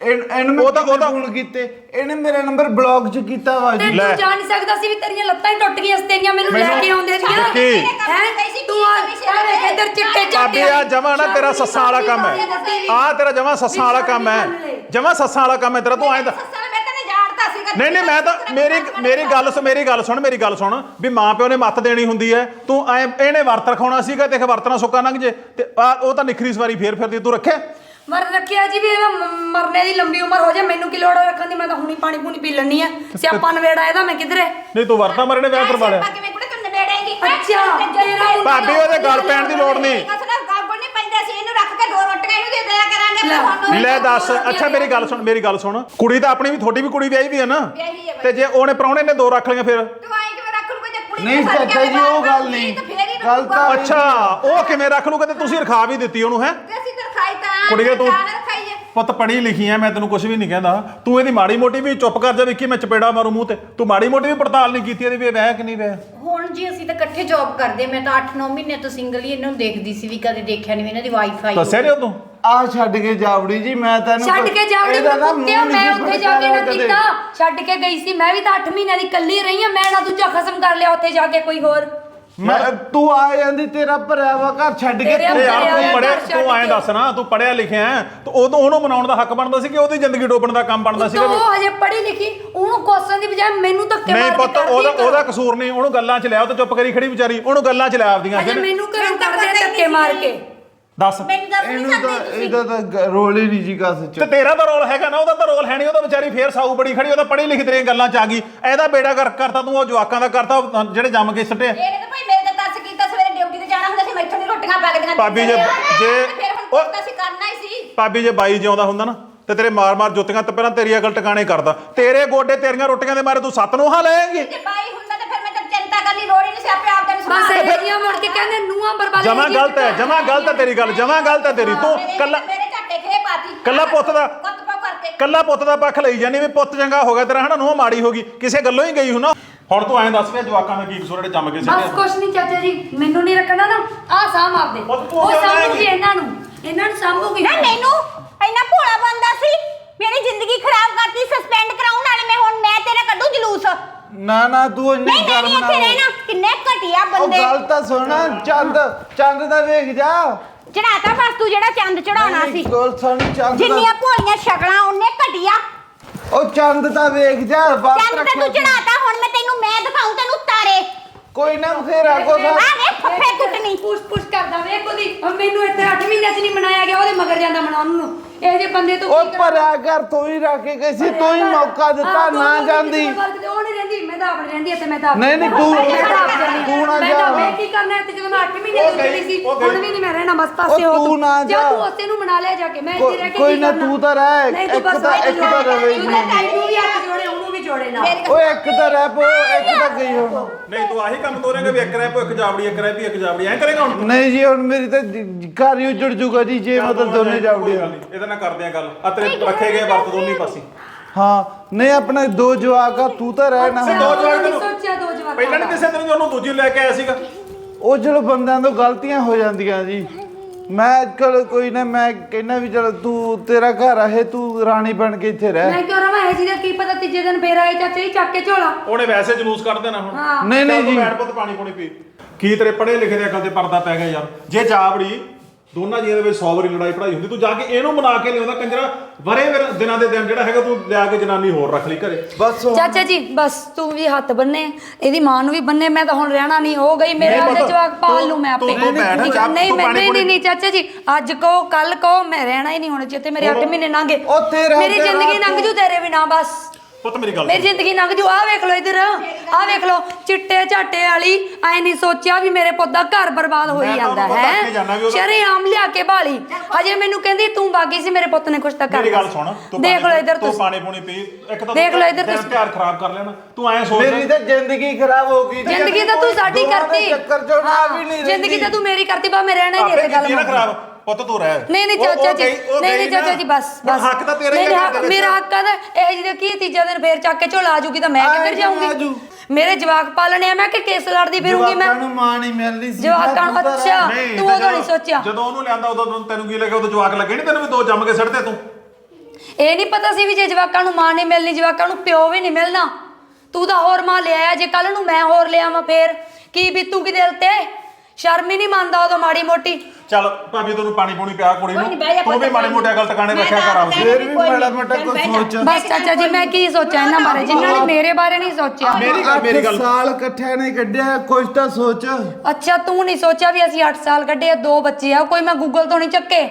S3: ਇਹਨੂੰ ਮੈਂ
S1: ਉਹ ਤਾਂ- ਉਹ ਤਾਂ-
S3: ਫੋਨ ਕੀਤੇ? ਇਹਨੇ ਮੇਰਾ ਨੰਬਰ ਬਲੌਗ ਚ ਕੀਤਾ ਵਾ
S2: ਤੇ
S3: ਜੀ
S1: ਲੈ।
S2: ਤੂੰ ਜਾਣ ਨਹੀਂ ਸਕਦਾ ਸੀ ਵੀ ਤੇਰੀਆਂ ਲੱਤਾਂ ਹੀ ਟੁੱਟ ਗਈਆਂ ਸੀ ਤੇਰੀਆਂ ਮੈਨੂੰ ਲੈ
S1: ਮੈਨੂੰ-
S2: ਕੇ ਆਉਂਦੇ ਸੀਗੇ
S1: ਵਿੱਕੀ।
S2: ਹੈ? ਤੂੰ ਆ ਵੇਖ ਇੱਧਰ ਚਿੱਟੇ
S1: ਭਾਬੀ ਆ ਜਮਾ ਨਾ ਤੇਰਾ ਸੱਸਾਂ ਵਾਲਾ ਕੰਮ ਹੈ। ਆ ਤੇਰਾ ਜਮਾ ਸੱਸਾਂ ਵਾਲਾ ਕੰਮ ਹੈ। ਜਮਾ ਸੱਸਾਂ ਵਾਲਾ ਕੰਮ ਹੈ ਤੇਰਾ ਤੂੰ ਐਂ ਦੱਸ
S4: ਸੱਸਾਂ ਨੇ ਮੈਂ ਤੈਨੂੰ ਜਾਣਦਾ ਸੀਗਾ
S1: ਨਹੀਂ ਨਹੀਂ ਮੈਂ ਤਾਂ ਮੇਰੀ ਮੇਰੀ ਗੱਲ ਸੁਣ ਮੇਰੀ ਗੱਲ ਸੁਣ ਮੇਰੀ ਗੱਲ ਸੁਣ ਵੀ ਮਾਂ ਪਿਓ ਨੇ ਮੱਤ ਦੇਣੀ ਹੁੰਦੀ ਹੈ। ਤੂੰ ਐ ਇਹਨੇ ਵਰਤ ਰਖਾਉਣਾ ਸੀਗਾ ਤੇ ਇਹ ਵਰਤਣਾ ਸੁੱਕਾ ਲੰਘ ਜੇ। ਤੇ ਆ ਉਹ ਤਾਂ ਨਿਖਰੀ ਸਵਾਰੀ ਫੇਰ ਫਿਰਦੀ ਤੂੰ ਰੱਖਿਆ?
S2: ਮਰ ਰੱਖਿਆ ਜੀ ਵੀ ਇਹ ਮ- ਮਰਨੇ ਦੀ ਲੰਬੀ ਉਮਰ ਹੋ ਜਾਏ ਮੈਨੂੰ ਕੀ ਲੋੜ ਰੱਖਣ ਦੀ? ਮੈਂ ਤਾਂ ਹੁਣੀ ਪਾਣੀ ਪੂਣੀ ਪੀ ਲੈਣੀ ਆ। ਸਿਆਪਾ ਨਵੇੜਾ ਇਹਦਾ ਮੈਂ ਕਿਧਰੇ?
S1: ਨਹੀਂ ਤੂੰ ਵਰਤਾਂ ਮਰਨੇ ਵਿਆਹ ਕਰਵਾ ਲਿਆ।
S4: ਕਿਵੇਂ ਕੁੜੇ
S2: ਅੱਛਾ, ਤੇਰਾ ਮੁੰਡਾ
S1: ਭਾਬੀ ਉਹਦੇ ਗੱਲ ਪੈਣ ਦੀ ਲੋੜ ਨਹੀਂ।
S4: ਅਸਲ ਗਾਗੋ ਨਹੀਂ ਪੈਂਦਾ ਸੀ ਇਹਨੂੰ ਰੱਖ ਕੇ ਦੋ ਰੋਟੀਆਂ ਇਹਨੂੰ ਦੇ ਦਿਆ ਕਰਾਂਗੇ
S2: ਲੈ।
S4: ਪਰ ਹੁਣ
S1: ਲੈ ਦੱਸ। ਅੱਛਾ ਮੇਰੀ ਗੱਲ ਸੁਣ ਮੇਰੀ ਗੱਲ ਸੁਣ। ਕੁੜੀ ਤਾਂ ਆਪਣੀ ਵੀ ਤੁਹਾਡੀ ਵੀ ਕੁੜੀ ਵਿਆਹੀ ਵੀ ਹੈ ਨਾ।
S4: ਵਿਆਹੀ ਹੈ
S1: ਤੇ ਜੇ ਉਹਨੇ ਪ੍ਰਾਹੁਣੇ ਨੇ ਦੋ ਰੱਖ ਲਈਆਂ ਫਿਰ?
S4: ਤੂੰ ਆਈ ਕਿਵੇਂ ਰੱਖ ਲੂਗਾ ਜੇ ਕੁੜੀ
S3: ਨਹੀਂ
S4: ਕੇ
S3: ਜੀ, ਉਹ ਗੱਲ ਨਹੀਂ।
S4: ਤਾਂ ਫੇਰ ਹੀ
S3: ਗੱਲ। ਤਾਂ-
S1: ਅੱਛਾ ਉਹ ਕਿਵੇਂ ਰੱਖ ਲੂਗਾ ਤੇ ਤੁਸੀਂ ਰਖਾ ਵੀ ਦਿੱਤੀ ਉਹਨੂੰ ਹੈ?
S4: ਤਾਂ
S1: ਕੁੜੀਏ ਤੂੰ
S4: ਚਾਹ ਨਾ ਰਖਾਈਏ।
S1: ਪੁੱਤ ਪੜ੍ਹੀ ਲਿਖੀ ਐ ਮੈਂ ਤੈਨੂੰ ਕੁਝ ਵੀ ਨਹੀਂ ਕਹਿੰਦਾ। ਤੂੰ ਇਹਦੀ ਮਾੜੀ ਮੋਟੀ ਵੀ ਚੁੱਪ ਕਰ ਜਾ ਵਿੱਕੀ ਮੈਂ ਚਪੇੜਾ ਮਾਰੂ ਮੂੰਹ ਤੇ। ਤੂੰ ਮਾੜੀ ਮੋਟੀ ਵੀ ਪੜਤਾਲ ਨਹੀਂ ਕੀਤੀ ਇਹਦੀ ਵੀ ਇਹ ਵਿਆਹ ਕਿ ਨਹੀਂ ਵਿਆਹ
S5: ਹੁਣ ਜੀ ਅਸੀਂ ਤਾਂ ਇਕੱਠੇ ਜੌਬ ਕਰਦੇ ਮੈਂ ਤਾਂ 8-9 ਮਹੀਨੇ ਤੋਂ ਸਿੰਗਲ ਹੀ ਇਹਨੂੰ ਦੇਖਦੀ ਸੀ ਵੀ ਕਦੇ ਦੇਖਿਆ ਨਹੀਂ ਇਹਨਾਂ ਦੀ ਵਾਈਫਾਈ
S1: ਦੱਸਿਆ ਨਹੀਂ ਤੂੰ
S3: ਆ ਛੱਡ ਕੇ ਜਾਵੜੀ ਜੀ ਮੈਂ ਤੈਨੂੰ
S2: ਛੱਡ ਕੇ ਜਾਵੜੀ
S3: ਇਹਦਾ ਨਾ
S2: ਮੈਂ ਕੁੱਤਿਆ ਮੈਂ ਉੱਥੇ ਜਾ ਕੇ ਨਾ। ਕੀਤਾ। ਛੱਡ ਕੇ ਗਈ ਸੀ ਮੈਂ ਵੀ ਤਾਂ 8 ਮਹੀਨਿਆਂ ਦੀ ਕੱਲੀ ਰਹੀ ਆ ਮੈਂ ਨਾ ਦੂਜਾ ਖਸਮ ਕਰ ਲਿਆ ਉੱਥੇ ਜਾ ਕੇ ਕੋਈ ਹੋਰ।
S3: ਮੈਂ ਤੂੰ ਆ ਜਾਂਦੀ ਤੇਰਾ ਭਰਿਆ ਵਾ ਘਰ ਛੱਡ ਕੇ
S2: ਤੇਰੇ
S3: ਤੂੰ
S1: ਤੇ ਯਾਰ ਤੂੰ ਪੜਿਆ ਤੂੰ ਐਂ। ਦੱਸ ਨਾ ਤੂੰ ਪੜਿਆ ਲਿਖਿਆ ਹੈ, ਤੇ ਉਦੋਂ ਉਹਨੂੰ ਮਨਾਉਣ ਦਾ ਹੱਕ ਬਣਦਾ ਸੀ ਕਿ ਉਹਦੀ ਜ਼ਿੰਦਗੀ ਡੋਬਣ ਦਾ ਕੰਮ ਬਣਦਾ
S2: ਤੂੰ
S1: ਸੀਗਾ
S2: ਉਹ ਹਜੇ ਪੜ੍ਹੀ ਲਿਖੀ ਉਹਨੂੰ ਕੋਸਣ ਦੀ ਬਜਾਏ ਮੈਨੂੰ ਧੱਕੇ ਮਾਰ
S1: ਨਹੀਂ
S2: ਕੇ
S1: ਪੁੱਤ
S2: ਕਰਦੀ
S1: ਉਹਦਾ
S2: ਘਰੋਂ।
S1: ਉਹਦਾ ਕਸੂਰ ਨਹੀਂ ਉਹਨੂੰ ਗੱਲਾਂ 'ਚ ਲਿਆ ਉਹ ਤਾਂ ਚੁੱਪ ਕਰੀ ਖੜੀ ਵਿਚਾਰੀ ਉਹਨੂੰ ਗੱਲਾਂ 'ਚ ਲਿਆ ਆਪਦੀਆਂ
S2: ਹਜੇ
S1: ਸੀ
S2: ਮੈਨੂੰ ਘਰੋਂ
S4: ਮੈਨੂੰ ਤਾਂ
S2: ਕਰਦੇ
S4: ਪਤਾ ਹੀ
S2: ਧੱਕੇ ਮਾਰ ਕੇ।
S1: ਦੱਸ।
S4: ਮੈਨੂੰ ਦੱਸ ਨਹੀਂ
S3: ਇਹਨੂੰ ਤਾਂ
S4: ਸਕਦੇ ਤੁਸੀਂ
S3: ਇਹਦਾ ਤਾਂ ਗ- ਰੋਲ ਹੀ ਨਹੀਂ ਜੀ ਕਸ
S1: ਤੇ
S3: ਚ
S1: ਤੇਰਾ ਤਾਂ ਰੋਲ ਹੈਗਾ ਨਾ ਉਹਦਾ ਤਾਂ ਰੋਲ ਹੈ ਨਹੀਂ ਉਹਦਾ ਵਿਚਾਰੀ ਫੇਰ ਸਾਊ ਬੜੀ ਖੜੀ ਉਹਦਾ ਪੜ੍ਹੀ ਲਿਖੀ ਤੇਰੀਆਂ ਗੱਲਾਂ 'ਚ ਆ ਗਈ। ਇਹਦਾ ਬੇੜਾ ਕਰ ਕਰਤਾ ਤੂੰ ਉਹ ਜਵਾਕਾਂ ਦਾ ਕਰਤਾ ਉਹ ਜਿਹੜੇ ਜੰਮ ਕੇ ਸੱਟੇ।
S4: ਇਹਨੇ ਤਾਂ ਭਾਈ ਮੇਰੇ ਤਾਂ ਦੱਸ ਕੀਤਾ ਸਵੇਰੇ ਡਿਊਟੀ ਤੇ ਜਾਣਾ ਹੁੰਦਾ ਸੀ ਮੈਥੋਂ ਨਹੀਂ ਰੋਟੀਆਂ ਪੱਕਦੀਆਂ
S1: ਭਾਬੀ ਜੇ- ਜੇ-
S4: ਫਿਰ ਹੁਣ
S1: ਉਹ-
S4: ਕੁਛ ਤਾਂ ਅਸੀਂ ਕਰਨਾ ਹੀ ਸੀ।
S1: ਭਾਬੀ ਜੇ ਬਾਈ ਜਿਉਂਦਾ ਹੁੰਦਾ ਨਾ ਤੇ ਤੇਰੇ ਮਾਰ-ਮਾਰ ਜੁੱਤੀਆਂ ਤੇ ਪਹਿਲਾਂ ਤੇਰੀ ਅਕਲ ਟਿਕਾਣੇ ਕਰਦਾ। ਤੇਰੇ ਗੋਡੇ ਤੇਰੀਆਂ ਰੋਟੀਆਂ ਦੇ ਮਾਰੇ ਤੂੰ ਸੱਤ ਨੂੰ ਹਾਂ ਲਏਂਗੀ।
S4: ਬਾਈ ਤਾਂ ਤਾਂ ਚਿੰਤਾ ਕਰਨ ਦੀ ਲੋੜ ਹੀ ਨਹੀਂ ਸੀ ਆਪੇ ਆਪ ਤੈਨੂੰ
S2: ਬਸ
S4: ਸੰਭਾਲ
S2: ਇਹ ਜੀਆਂ ਮੁੜ ਕੇ ਕਹਿੰਦੇ ਨੂੰਹਾਂ ਬਰਬਾਦ
S1: ਜਮਾ ਗਲਤ ਹੈ ਜਮਾ ਗਲਤ ਹੈ ਤੇਰੀ ਗੱਲ ਜਮਾ ਗਲਤ ਹੈ ਤੇਰੀ। ਤੂੰ ਕੱਲਾ
S4: ਮੇਰੇ ਝੱਟੇ ਖੇ ਪਾਤੀ।
S1: ਕੱਲਾ ਪੁੱਤ ਦਾ-
S4: ਕੁੱਤ ਪਾਉ ਕਰਕੇ।
S1: ਕੱਲਾ ਪੁੱਤ ਦਾ ਪੱਖ ਲਈ ਜਾਨੀ ਵੀ ਪੁੱਤ ਚੰਗਾ ਹੋ ਗਿਆ ਤੇਰਾ ਹਨਾ ਨੂੰ ਮਾੜੀ ਹੋ ਗਈ। ਕਿਸੇ ਗੱਲੋਂ ਹੀ ਗਈ ਹੁਣਾ। ਹੁਣ ਤੂੰ ਐਂ ਦੱਸ ਪਿਆ ਜਵਾਕਾਂ ਦਾ ਕੀ ਕਸੂਰ ਜਿਹੜੇ ਜੰਮ ਕੇ
S2: ਬਸ
S1: ਸਿੱਟੇ
S2: ਕੁਛ ਨਹੀਂ ਚਾਚਾ ਜੀ ਮੈਨੂੰ ਨਹੀਂ ਰੱਖਣਾ ਨਾ। ਆ ਸਾਮ ਆਪਦੇ।
S1: ਉਹ ਤੂੰ
S2: ਉਹ
S1: ਕਿਉਂ
S2: ਸਾਂਭੂਗੀ
S1: ਜਾਏਂਗੀ?
S2: ਇਹਨਾਂ ਨੂੰ। ਇਹਨਾਂ ਨੂੰ ਸਾਂਭੂਗੀ
S4: ਨਾ ਮੈਨੂੰ ਇੰਨਾ ਭੋਲਾ ਬੰਦਾ ਸੀ ਮੇਰੀ ਜ਼ਿੰਦਗੀ ਖਰਾਬ ਕਰਤੀ ਸਸਪੈਂਡ ਕਰਾਉਣ ਵਾਲੇ ਮੈਂ ਹੁਣ ਮੈਂ ਤੇਰਾ ਕੱਢੂ ਜਲੂਸ।
S3: ਨਾ ਨਾ ਤੂੰ ਇੰਨੀ
S4: ਨਹੀਂ ਮੈਂ
S3: ਗਰਮ
S4: ਨਹੀਂ
S3: ਨਾ
S4: ਇੱਥੇ
S3: ਹੋ।
S4: ਰਹਿਣਾ ਕਿੰਨੇ ਘਟਿਆ
S3: ਉਹ
S4: ਬੰਦੇ
S3: ਗੱਲ ਤਾਂ ਸੁਣ ਚੰਦ ਚੰਦ ਦਾ ਵੇਖ ਜਾ
S4: ਚੜਾਤਾ ਬਸ ਤੂੰ ਜਿਹੜਾ ਚੰਦ ਚੜਾਉਣਾ ਸੀ
S3: ਗੋਲ ਸੁਣ ਚੰਦ
S4: ਜਿੰਨੀਆਂ
S3: ਦਾ
S4: ਭੋਲੀਆਂ ਸ਼ਕਲਾਂ ਉਹਨੇ ਘਟਿਆ
S3: ਉਹ ਚੰਦ ਦਾ ਵੇਖ ਜਾ ਬਾਤ
S4: ਚੰਦ ਤੇ ਤੂੰ ਚੜਾਤਾ ਹੁਣ ਮੈਂ ਤੈਨੂੰ ਮੈਂ ਦਿਖਾਉਂ ਤੈਨੂੰ ਤਾਰੇ
S3: ਕੋਈ ਨਾ ਫੇਰਾ ਕੋ
S4: ਆ ਵੇ ਫੱਫੇ ਕੁੱਟਣੀ
S2: ਪੁਸ਼ ਪੁਸ਼ ਕਰਦਾ ਵੇਖ ਉਹਦੀ ਮੈਨੂੰ ਇੱਥੇ 8 ਮਹੀਨੇ ਚ ਨਹੀਂ ਮਨਾਇਆ ਗਿਆ ਉਹਦੇ ਮਗਰ ਜਾਂਦਾ ਮਨਾਉਣ ਨੂੰ ਇਹ ਜੇ ਬੰਦੇ ਤੋਂ
S3: ਉਹ
S2: ਕੀ ਕਰਾਂ?
S3: ਭਰਿਆ ਕਰ ਤੂੰ ਹੀ ਰੱਖ ਕੇ ਗਈ ਸੀ ਤੂੰ ਹੀ ਮੌਕਾ ਦਿੱਤਾ
S2: ਹਾਂ,
S3: ਨਾ ਜਾਂਦੀ
S2: ਉਹ ਨਹੀਂ ਰਹਿੰਦੀ ਮੈਂ ਤਾਂ ਆਪ ਰਹਿੰਦੀ ਇੱਥੇ ਮੈਂ ਤਾਂ ਆਪ-
S3: ਨਹੀਂ, ਨਹੀਂ, ਤੂੰ-
S2: ਮੈਂ ਤਾਂ ਆਪ ਜਾਂਦੀ ਹਾਂ।
S3: ਤੂੰ ਨਾ
S2: ਮੈਂ
S3: ਜਾ।
S2: ਤਾਂ ਮੈਂ ਕੀ ਕਰਨਾ ਤੇ ਜਦੋਂ ਮੈਂ 8 ਮਹੀਨੇ
S1: ਉਹ
S2: ਦੀ
S1: ਗਈ,
S2: ਚਲੀ ਸੀ
S1: ਉਹ
S2: ਹੁਣ। ਵੀ ਨਹੀਂ ਮੈਂ ਰਹਿਣਾ ਬਸ ਪਾਸੇ
S3: ਉਹ
S2: ਹੋ
S3: ਤੂੰ ਨਾ
S2: ਜਾਂ
S3: ਜਾ।
S2: ਤੂੰ ਉਸੇ ਨੂੰ ਮਨਾ ਲਿਆ ਜਾ ਕੇ ਮੈਂ ਇੱਥੇ
S3: ਕੋਈ-
S2: ਰਹਿ ਕੇ
S3: ਕੋਈ
S2: ਕੀ
S3: ਨਾ? ਤੂੰ ਤਾਂ ਰਹਿ, ਇੱਕ ਤਾਂ-
S2: ਰਹਿ
S3: ਇੱਕ ਤਾਂ ਹੀ
S2: ਤਾਂ ਤੈਨੂੰ ਵੀ ਹੱਥ ਜੋੜੇ ਉਹਨੂੰ ਵੀ ਜੋੜੇ ਨਾ
S3: ਓਏ ਇੱਕ ਤਾਂ ਰਹਿ ਪੋ ਇੱਕ ਤਾਂ ਗਈ ਹੁਣ
S1: ਨਹੀਂ ਤੂੰ ਆਹੀ ਕੰਮ ਤੋਰੇਂਗਾ ਵੀ ਇੱਕ ਰਹਿ ਪੋ ਇੱਕ ਜਾਵੜੀ ਇੱਕ ਰਹਿ ਪਈ ਇੱਕ ਜਾਵੜੀ ਐਂ ਕਰੇਗਾ ਹੁਣ
S3: ਨਹੀਂ ਜੀ ਹੁਣ ਮੇਰੀ ਤਾਂ ਘਰ ਹੀ ਉਜੜ ਜੂਗਾ ਜੀ ਜੇ ਮਤਲਬ ਦੋਨੇ ਜਾਵੜੇ
S1: ਇਹਦੇ ਨਾਲ ਕਰਦੇ ਆ ਗੱਲ। ਆ ਤੇਰੇ ਰੱਖੇ ਗਏ ਵਰਤ ਦੋਨੀ ਪਾਸੇ।
S3: ਹਾਂ ਨਹੀਂ ਆਪਣੇ ਦੋ ਜਵਾਕ ਆ ਤੂੰ ਤਾਂ ਰਹਿ ਨਾ।
S2: ਅੱਛਾ,
S1: ਦੋ ਜਵਾਕ ਤੈਨੂੰ-
S2: ਸੋਚਿਆ ਦੋ ਜਵਾਕ
S1: ਪਹਿਲਾਂ ਨਹੀਂ ਕਿਸੇ ਤੈਨੂੰ ਉਹਨੂੰ ਦੂਜੀ ਲੈ ਕੇ ਆਇਆ ਸੀਗਾ?
S3: ਉਹ ਚਲੋ ਬੰਦਿਆਂ ਤੋਂ ਗਲਤੀਆਂ ਹੋ ਜਾਂਦੀਆਂ ਜੀ। ਮੈਂ ਚਲ ਕੋਈ ਨਾ ਮੈਂ ਕਹਿੰਦਾ ਵੀ ਚਲ ਤੂੰ ਤੇਰਾ ਘਰ ਆ ਇਹ ਤੂੰ ਰਾਣੀ ਬਣ ਕੇ ਇੱਥੇ ਰਹਿ।
S2: ਮੈਂ ਕਿਉਂ ਰਵਾਂ ਇਹ ਜੀ ਦਾ ਕੀ ਪਤਾ ਤੀਜੇ ਦਿਨ ਫੇਰ ਆਏ ਚਾਚੇ ਜੀ ਚੱਕ ਕੇ ਝੋਲਾ।
S1: ਉਹਨੇ ਵੈਸੇ ਜਲੂਸ ਕੱਢ ਦੇਣਾ ਹੁਣ।
S2: ਹਾਂ।
S3: ਨਹੀਂ ਨਹੀਂ ਜੀ।
S1: ਬੈਠ ਪੁੱਤ ਪਾਣੀ ਪੂਣੀ ਪੀ। ਕੀ ਤੇਰੇ ਪੜ੍ਹੇ ਲਿਖੇ ਦੇ ਅਕਲ ਤੇ ਪਰਦਾ ਪੈ ਗਿਆ ਯਾਰ। ਜੇ ਜਾਵੜੀ ਦੋਨਾਂ ਜੀਆਂ ਦੇ ਵਿੱਚ 100 ਵਾਰੀ ਲੜਾਈ ਪੜਾਈ ਹੁੰਦੀ ਤੂੰ ਜਾ ਕੇ ਇਹਨੂੰ ਮਨਾ ਕੇ ਲਿਆਉਂਦਾ ਕੰਜਰਾ ਵਰੇ ਵਰੇ ਦਿਨਾਂ ਦੇ ਦਿਨ ਜਿਹੜਾ ਹੈਗਾ ਤੂੰ ਲਿਆ ਕੇ ਜਨਾਨੀ ਹੋਰ ਰੱਖ ਲਈ ਘਰੇ।
S3: ਬਸ ਹੁਣ-
S2: ਚਾਚਾ ਜੀ ਬਸ ਤੂੰ ਵੀ ਹੱਥ ਬੰਨੇ ਇਹਦੀ ਮਾਂ ਨੂੰ ਵੀ ਬੰਨੇ ਮੈਂ ਤਾਂ ਹੁਣ ਰਹਿਣਾ ਨਹੀਂ ਹੋ ਗਈ ਮੇਰੇ
S1: ਨਹੀਂ
S2: ਆਪਦੇ ਜਵਾਕ ਪਾਲ
S1: ਤੂੰ-
S2: ਲੂ ਮੈਂ ਆਪੇ।
S1: ਤੂੰ- ਤੂੰ ਬੈਠ,
S2: ਨਹੀਂ
S1: ਤੂੰ
S2: ਮੈਂ
S1: ਪਾਣੀ
S2: ਨਹੀਂ
S1: ਪੂਣੀ-
S2: ਨਹੀਂ ਚਾਚਾ ਜੀ ਅੱਜ ਕਹੋ ਕੱਲ ਕਹੋ ਮੈਂ ਰਹਿਣਾ ਹੀ ਨਹੀਂ ਹੁਣ ਜਿੱਥੇ ਮੇਰੇ 8 ਮਹੀਨੇ ਲੰਘੇ
S3: ਤੇਰਾ-
S2: ਮੇਰੀ ਜ਼ਿੰਦਗੀ ਲੰਘ ਜੂ ਤੇਰੇ ਵੀ ਨਾ ਬਸ।
S1: ਪੁੱਤ ਮੇਰੀ ਗੱਲ
S2: ਮੇਰੀ
S1: ਸੁਣ।
S2: ਜ਼ਿੰਦਗੀ ਲੰਘ ਜੂ। ਆ ਵੇਖ ਲਓ ਇਧਰ। ਆ ਵੇਖ ਲਓ। ਚਿੱਟੇ ਝਾਟੇ ਵਾਲੀ। ਐ ਨਹੀਂ ਸੋਚਿਆ ਵੀ ਮੇਰੇ ਪੁੱਤ ਦਾ ਘਰ ਬਰਬਾਦ ਹੋਈ
S1: ਮੈਂ ਤਾਂ
S2: ਜਾਂਦਾ
S1: ਉਹਨੂੰ ਪਤਾ ਕਿ ਜਾਨਾ ਵੀ
S2: ਹੈ
S1: ਉਹਦਾ-
S2: ਸ਼ਰੇਆਮ ਲਿਆ ਕੇ ਬਾਲੀ ਹਜੇ ਮੈਨੂੰ ਕਹਿੰਦੀ ਤੂੰ ਬਾਗੀ ਸੀ ਮੇਰੇ ਪੁੱਤ ਨੇ ਕੁਛ ਤਾਂ ਕਰ
S1: ਮੇਰੀ ਗੱਲ ਸੁਣ ਤੂੰ
S2: ਦੇਖ
S1: ਪਾਣੀ-
S2: ਲਓ ਇਧਰ
S1: ਤੂੰ
S2: ਤੁਸੀਂ।
S1: ਪਾਣੀ ਪੂਣੀ ਪੀ। ਇੱਕ ਤਾਂ
S2: ਦੇਖ
S1: ਤੂੰ
S2: ਲਓ ਇੱਧਰ
S1: ਦਿਨ
S2: ਤੁਸੀਂ।
S1: ਤਿਉਹਾਰ ਖਰਾਬ ਕਰ ਲੈਣਾ। ਤੂੰ ਐਂ ਸੋਚ।
S3: ਮੇਰੀ ਤਾਂ ਜ਼ਿੰਦਗੀ ਖਰਾਬ ਹੋ ਗਈ।
S2: ਜ਼ਿੰਦਗੀ ਤਾਂ ਤੂੰ ਸਾਡੀ
S3: ਦੋਵਾਂ ਦੇ
S2: ਕਰਤੀ।
S3: ਚੱਕਰ ਚੋਂ ਨਾ ਵੀ ਨਹੀਂ
S2: ਜ਼ਿੰਦਗੀ। ਤਾਂ ਤੂੰ ਮੇਰੀ ਕਰਤੀ ਬਾ ਮੈਂ ਰਹਿਣਾ ਹੀ ਨਹੀਂ
S1: ਆਪੇ
S2: ਇੱਥੇ ਗੱਲ
S1: ਕੀਤੀ ਨਾ। ਖਰਾਬ। ਪੁੱਤ ਤੂੰ ਰਹਿ।
S2: ਨਹੀਂ ਨਹੀਂ
S1: ਉਹ-
S2: ਚਾਚਾ ਜੀ।
S1: ਗਈ- ਉਹ
S2: ਨਹੀਂ
S1: ਗਈ
S2: ਨਹੀਂ
S1: ਨਾ।
S2: ਚਾਚਾ ਜੀ ਬਸ
S1: ਹੁਣ
S2: ਬਸ।
S1: ਹੱਕ ਤਾਂ ਤੇਰਾ ਹੀ ਹੈ ਘਰ ਦੇ ਵਿੱਚ।
S2: ਮੇਰਾ ਹੱਕ ਆ ਇਹ ਜਿਹਦੇ ਕੀ ਤੀਜਾ ਦਿਨ ਫੇਰ ਚੱਕ ਕੇ ਝੋਲਾ ਆ ਜੂਗੀ ਤਾਂ ਮੈਂ ਕਿੱਧਰ ਜਾਊਂਗੀ। ਮੇਰੇ ਜਵਾਕ ਪਾਲਣੇ ਆ ਮੈਂ ਕਿ ਕੇਸ ਲੜਦੀ ਫਿਰੂੰਗੀ ਮੈਂ?
S3: ਜਵਾਕਾਂ ਨੂੰ ਮਾਂ ਨਹੀਂ ਮਿਲਦੀ ਸੀ
S2: ਜਵਾਕਾਂ ਨੂੰ ਅੱਛਾ। ਤੂੰ
S1: ਤੇ
S2: ਉਦੋਂ ਨਹੀਂ
S1: ਜਦੋਂ-
S2: ਸੋਚਿਆ।
S1: ਜਦੋਂ ਉਹਨੂੰ ਲਿਆਂਦਾ ਉਦੋਂ ਤੈਨੂੰ- ਤੈਨੂੰ ਕੀ ਲੱਗਿਆ ਉਦੋਂ ਜਵਾਕ ਲੱਗੇ ਨਹੀਂ ਤੈਨੂੰ ਵੀ ਦੋ ਜੰਮ ਕੇ ਸੜਦੇ ਤੂੰ
S2: ਇਹ ਨਹੀਂ ਪਤਾ ਸੀ ਵੀ ਜੇ ਜਵਾਕਾਂ ਨੂੰ ਮਾਂ ਨਹੀਂ ਮਿਲਣੀ ਜਵਾਕਾਂ ਨੂੰ ਪਿਓ ਵੀ ਨਹੀਂ ਮਿਲਣਾ। ਤੂੰ ਤਾਂ ਹੋਰ ਮਾਂ ਲਿਆਇਆ ਜੇ ਕੱਲ ਨੂੰ ਮੈਂ ਹੋਰ ਲਿਆਵਾਂ ਫੇਰ ਕੀ ਬੀਤੂਗੀ ਦਿਲ ਤੇ? ਸ਼ਰਮ ਹੀ ਨਹੀਂ ਮੰਨਦਾ ਉਦੋਂ ਮਾੜੀ ਮੋਟੀ।
S1: ਚੱਲ ਭਾਬੀ ਤੈਨੂੰ ਪਾਣੀ ਪੂਣੀ ਪਿਆ ਕੁੜੀ
S4: ਕੋਈ
S1: ਨੂੰ
S4: ਨਹੀਂ ਬਹਿ ਜਾ
S1: ਤੂੰ ਵੀ
S4: ਪੁੱਤ,
S1: ਮਾੜੀ ਮੋਟਾ ਗੱਲ ਟਿਕਾਣੇ
S4: ਮੈਂ
S1: ਰੱਖਿਆ
S4: ਤਾਂ
S1: ਕਰ ਆਪਦੀ।
S3: ਫੇਰ ਵੀ
S4: ਕੋਈ
S3: ਮਾੜਾ
S4: ਨਹੀਂ,
S3: ਮੋਟਾ
S4: ਚੱਲ
S3: ਕੁਝ
S4: ਬਹਿ ਜਾ।
S3: ਸੋਚ।
S2: ਬਸ ਚਾਚਾ ਜੀ ਮੈਂ ਕੀ ਸੋਚਿਆ ਇਹਨਾਂ ਬਾਰੇ? ਜਿਨ੍ਹਾਂ ਨੇ ਮੇਰੇ ਬਾਰੇ ਨਹੀਂ ਸੋਚਿਆ।
S1: ਮੇਰੀ ਗੱਲ ਮੇਰੀ ਗੱਲ।
S3: ਸਾਲ ਇਕੱਠਿਆਂ ਨੇ ਕੱਢਿਆ ਕੁਝ ਤਾਂ ਸੋਚ।
S2: ਅੱਛਾ ਤੂੰ ਨਹੀਂ ਸੋਚਿਆ ਵੀ ਅਸੀਂ 8 ਸਾਲ ਕੱਢੇ ਆ ਦੋ ਬੱਚੇ ਆ ਕੋਈ ਮੈਂ ਗੂਗਲ ਤੋਂ ਨਹੀਂ ਚੱਕੇ?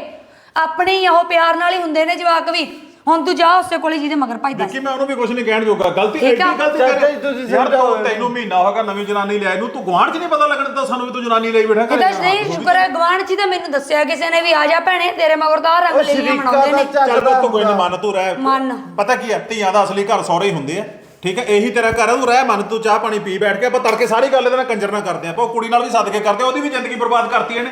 S2: ਆਪਣੇ ਹੀ ਉਹ ਪਿਆਰ ਨਾਲ ਹੀ ਹੁੰਦੇ ਨੇ ਜਵਾਕ ਵੀ। ਹੁਣ ਤੂੰ ਜਾ ਉਸੇ ਕੋਲੇ ਜਿਹਦੇ ਮਗਰ ਭਜਦਾ
S1: ਕਿ ਮੈਂ ਉਹਨੂੰ ਵੀ ਕੁਝ ਨਹੀਂ ਕਹਿਣ ਜੋਗਾ। ਗਲਤੀ
S2: ਠੀਕ
S1: ਐਡੀ
S2: ਆ।
S1: ਗਲਤੀ
S3: ਚਾਚਾ
S1: ਕਰ
S3: ਜੀ, ਤੁਸੀਂ
S1: ਯਾਰ ਤੂੰ-
S3: ਸਮਝਾਓ
S1: ਤੈਨੂੰ ਮਹੀਨਾ ਹੋਗਾ ਨਵੀਂ ਜਨਾਨੀ ਲਿਆਈ ਨੂੰ। ਤੂੰ ਗੁਆਂਢ ਚ ਨਹੀਂ ਪਤਾ ਲੱਗਣ ਦਿੱਤਾ ਸਾਨੂੰ ਵੀ ਤੂੰ ਜਨਾਨੀ ਲਈ ਬੈਠਾ
S2: ਇਹਦਾ ਨਹੀਂ ਸ਼ੁਕਰ ਹੈ ਗਵਾਂਢ ਜੀ ਤਾਂ ਮੈਨੂੰ ਦੱਸਿਆ ਕਿਸੇ ਨੇ ਵੀ ਆ ਜਾ ਭੈਣੇ ਤੇਰੇ ਮਗਰ ਤਾਂ ਆਹ ਰੰਗ
S3: ਉਹ
S2: ਲੈਣੀਆਂ
S3: ਸ਼ਰੀਕਾ
S2: ਬਣਾਉਂਦੇ
S3: ਦਾ
S2: ਨੇ।
S1: ਚੱਲ ਪੁੱਤ ਕੋਈ ਨਹੀਂ ਮੰਨ ਤੂੰ ਰਹਿ।
S2: ਮੰਨ।
S1: ਪਤਾ ਕੀ ਹੈ ਧੀਆਂ ਦਾ ਅਸਲੀ ਘਰ ਸਹੁਰੇ ਹੀ ਹੁੰਦੇ ਆ। ਠੀਕ ਹੈ ਇਹੀ ਤੇਰਾ ਘਰ ਹੈ ਤੂੰ ਰਹਿ ਮੰਨ ਤੂੰ ਚਾਹ ਪਾਣੀ ਪੀ ਬੈਠ ਕੇ ਆਪਾਂ ਤੜਕੇ ਸਾਰੀ ਗੱਲ ਇਹਦੇ ਨਾਲ ਕੰਜਰ ਨਾਲ ਕਰਦੇ ਆ। ਆਪਾਂ ਉਹ ਕੁੜੀ ਨਾਲ ਵੀ ਸਦਕੇ ਕਰਦੇ ਆ ਉਹਦੀ ਵੀ ਜ਼ਿੰਦਗੀ ਬਰਬਾਦ ਕਰਤੀ ਇਹਨੇ।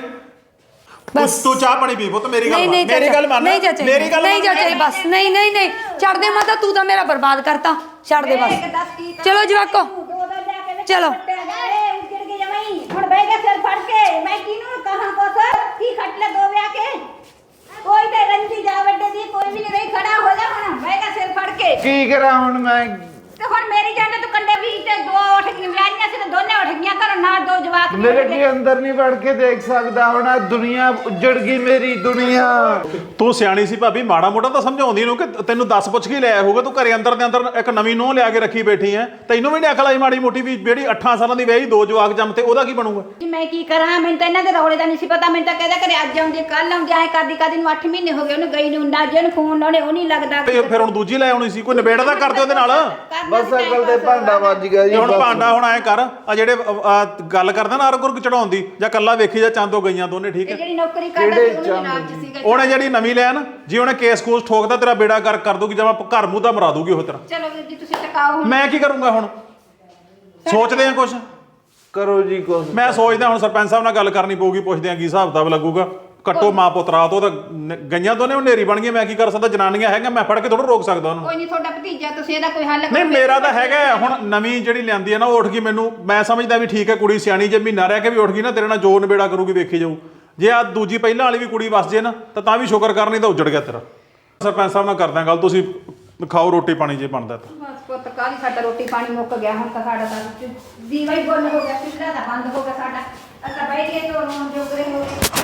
S2: ਬਸ।
S1: ਤੂੰ ਚਾਹ ਪਾਣੀ ਪੀ ਪੁੱਤ ਮੇਰੀ ਗੱਲ
S2: ਨਹੀਂ
S1: ਮੰਨ
S2: ਨਹੀਂ
S1: ਮੇਰੀ
S2: ਚਾਚਾ
S1: ਗੱਲ ਮੰਨ
S2: ਨਹੀਂ ਚਾਚਾ
S1: ਮੇਰੀ ਗੱਲ
S2: ਨਹੀਂ। ਚਾਚਾ ਜੀ, ਬਸ ਨਹੀਂ ਨਹੀਂ ਨਹੀਂ ਛੱਡ ਦੇ ਮਾਤਾ ਤੂੰ ਤਾਂ ਮੇਰਾ ਬਰਬਾਦ ਕਰਤਾ ਛੱਡ ਦੇ ਬਸ
S4: ਕੀ
S2: ਚਲੋ ਜਵਾਕੋ
S4: ਜਾ ਕੇ
S2: ਚਲੋ।
S4: ਉੱਜੜ ਗਈ ਜਮਾਈ। ਹੁਣ ਬਹਿ ਗਿਆ ਸਿਰ ਫੜ ਕੇ ਮੈਂ ਕਿਹਨੂੰ ਕਹਾਂ ਕੁਛ ਕੀ ਖੱਟ ਲੈ ਦੋ ਵਿਆਹ ਕੇ ਕੋਈ ਤੇ ਰੰਜੀ ਜਾ ਵੱਡੇ ਦੀ ਕੋਈ ਵੀ ਨਹੀਂ ਰਹੀ ਖੜਾ ਹੋ ਜਾ ਹੁਣ ਬਹਿ ਗਿਆ ਸਿਰ ਫੜ ਕੇ
S3: ਕੀ ਕਰਾਂ ਹੁਣ ਮੈਂ
S4: ਤੇ ਹੁਣ ਮੇਰੀ ਜਾਨ ਤੂੰ ਕੰਡੇ ਵੀ ਤੇ ਦੋ ਉੱਠ ਗਈਆਂ ਵਿਆਹੀਆਂ ਸੀ ਤੇ ਦੋਨੇ ਉੱਠ ਗਈਆਂ ਘਰੋਂ ਨਾਲ ਦੋ ਜਵਾਕ ਵੀ
S3: ਮੇਰੇ
S4: ਉੱਠ ਗਏ।
S3: ਕੀ ਅੰਦਰ ਨਹੀਂ ਵੜ ਕੇ ਦੇਖ ਸਕਦਾ ਹੁਣ ਆਹ ਦੁਨੀਆ ਉੱਜੜ ਗਈ ਮੇਰੀ ਦੁਨੀਆ।
S1: ਤੂੰ ਸਿਆਣੀ ਸੀ ਭਾਬੀ ਮਾੜਾ ਮੋਟਾ ਤਾਂ ਸਮਝਾਉਂਦੀ ਨੂੰ ਕਿ ਤੈਨੂੰ ਦੱਸ ਪੁੱਛ ਕੇ ਲਿਆਇਆ ਹੋਊਗਾ ਤੂੰ ਘਰੇ ਅੰਦਰ ਦੇ ਅੰਦਰ ਇੱਕ ਨਵੀਂ ਨੂੰਹ ਲਿਆ ਕੇ ਰੱਖੀ ਬੈਠੀ ਐ। ਤੈਨੂੰ ਵੀ ਨਹੀਂ ਅਕਲ ਆਈ ਮਾੜੀ ਮੋਟੀ ਵੀ ਜਿਹੜੀ 8 ਸਾਲਾਂ ਦੀ ਵਿਆਹੀ ਦੋ ਜਵਾਕ ਜੰਮ ਤੇ ਉਹਦਾ ਕੀ ਬਣੂਗਾ?
S4: ਕਿ ਮੈਂ ਕੀ ਕਰਾਂ? ਮੈਨੂੰ ਤਾਂ ਇਹਨਾਂ ਦੇ ਰੌਲੇ ਦਾ ਨਹੀਂ ਸੀ ਪਤਾ। ਮੈਨੂੰ ਤਾਂ ਕਹਿੰਦਾ ਕਰੇ ਅੱਜ ਆਉਂਦੀ ਕੱਲ ਆਉਂਦੀ ਐ ਕਰਦੀ ਕਰਦੀ ਨੂੰ 8 ਮਹੀਨੇ ਹੋ ਗਏ ਉਹਨੂੰ ਗਈ ਨੂੰ ਨਾ ਜਨ ਫੋਨ ਲਾਉਣੇ ਉਹ ਨਹੀਂ ਲੱਗਦਾ।
S1: ਤੇ ਫਿਰ ਹੁਣ ਦੂਜੀ ਲੈ ਆਉਣੀ ਸੀ ਕੋਈ ਨਿਬੇੜਾ ਤਾਂ ਕਰਦੇ ਉਹਦੇ ਨਾਲ।
S3: ਬਸ ਅਕਲ ਦੇ
S4: time
S3: ਭਾਂਡਾ ਵੱਜ ਗਿਆ ਜੀ
S1: ਤੇ ਹੁਣ
S3: ਬਸ।
S1: ਭਾਂਡਾ ਹੁਣ ਐ ਕਰ ਆ ਜਿਹੜੇ ਅ, ਆ, ਗੱਲ ਕਰਦਾ ਨਾ ਅਰਗੁਰ ਚੜਾਉਣ ਦੀ ਜਾਂ ਕੱਲਾ ਵੇਖੀ ਜਾਂ ਚੰਦੋ ਗਈਆਂ ਦੋਨੇ ਠੀਕ
S4: ਤੇ
S1: ਹੈ
S4: ਜਿਹੜੀ ਨੌਕਰੀ ਕਰਦਾ ਸੀ ਉਹਨੂੰ ਵੀ ਲਾਲਚ ਸੀਗਾ
S1: ਉਹਨੇ ਜਿਹੜੀ ਨਵੀਂ ਲੈਣ ਜੀ ਉਹਨੇ ਕੇਸ ਕੂਸ ਠੋਕਦਾ ਤੇਰਾ ਬੇੜਾ ਕਰ ਕਰ ਦੂਗੀ ਜਮਾ ਘਰ ਮੂੰਹ ਦਾ ਮਰਾ ਦੂਗੀ ਉਹ ਤੇਰਾ।
S4: ਚਲੋ ਵੀਰ ਜੀ ਤੁਸੀਂ ਟਿਕਾਓ ਹੁਣ।
S1: ਮੈਂ ਕੀ ਕਰੂੰਗਾ ਹੁਣ? ਸੋਚਦੇ ਆ ਕੁਛ?
S3: ਕਰੋ ਜੀ ਕੁਛ।
S1: ਮੈਂ ਸੋਚਦਾ ਹੁਣ ਸਰਪੰਚ ਸਾਹਿਬ ਨਾਲ ਗੱਲ ਕਰਨੀ ਪਊਗੀ ਪੁੱਛਦੇ ਆ ਕੀ ਹਿਸਾਬ ਕਿਤਾਬ ਲੱਗੂਗਾ। ਕੱਟੋ ਮਾਂ ਪੁੱਤ ਰਾਤ ਉਹ ਤਾਂ ਨ- ਗਈਆਂ ਦੋਨੇ ਹੁਣ ਨੇਰੀ ਬਣ ਗਈਆਂ ਮੈਂ ਕੀ ਕਰ ਸਕਦਾ? ਜਨਾਨੀਆਂ ਹੈਗੀਆਂ ਮੈਂ ਫੜ ਕੇ ਥੋੜਾ ਰੋਕ ਸਕਦਾ ਉਹਨੂੰ।
S4: ਕੋਈ ਨਹੀਂ ਤੁਹਾਡਾ ਭਤੀਜਾ ਤੁਸੀਂ ਇਹਦਾ ਕੋਈ ਹੱਲ
S1: ਨਹੀਂ ਮੇਰਾ ਤਾਂ ਹੈਗਾ ਹੈ, ਹੁਣ ਨਵੀਂ ਜਿਹੜੀ ਲਿਆਂਦੀ ਹੈ ਨਾ ਉਹ ਉੱਠ ਗਈ ਮੈਨੂੰ ਮੈਂ ਸਮਝਦਾ ਵੀ ਠੀਕ ਹੈ ਕੁੜੀ ਸਿਆਣੀ ਜੇ ਮਹੀਨਾ ਰਹਿ ਕੇ ਵੀ ਉੱਠ ਗਈ ਨਾ ਤੇਰੇ ਨਾਲ ਜੋ ਨਿਬੇੜਾ ਕਰੂਗੀ ਵੇਖੀ ਜਾਊ। ਜੇ ਆ ਦੂਜੀ ਪਹਿਲਾਂ ਵਾਲੀ ਵੀ ਕੁੜੀ ਵਸ ਜੇ ਨਾ ਤਾਂ ਤਾਂ ਵੀ ਸ਼ੁਕਰ ਕਰਨੀ ਤਾਂ ਉੱਜੜ ਗਿਆ ਤੇਰਾ। ਸਰਪੰਚ ਸਾਹਿਬ ਨਾਲ ਕਰਦਾ ਗੱਲ ਤੁਸੀਂ ਖਾਓ ਰੋਟੀ ਪਾਣੀ ਜੇ ਬਣਦਾ ਤਾਂ।
S4: ਬਸ ਪੁੱਤ ਕਾਲੀ ਸਾਡਾ ਰੋਟੀ ਪਾਣੀ ਮੁੱਕ ਗਿਆ ਹੁਣ ਤਾਂ ਸਾਡਾ ਤਾਂ ਦੀਵਾ ਹੀ ਬੰਦ ਹੋ ਗਿਆ ਚੁੱਲ੍ਹਾ ਤਾਂ ਬੰਦ ਹੋ ਗਿਆ ਸਾਡਾ। ਅਸਾਂ ਬੈਠ ਕੇ ਤੋਂ ਰੋਣ ਜੋਗਰੇ ਹੋ ਗਏ।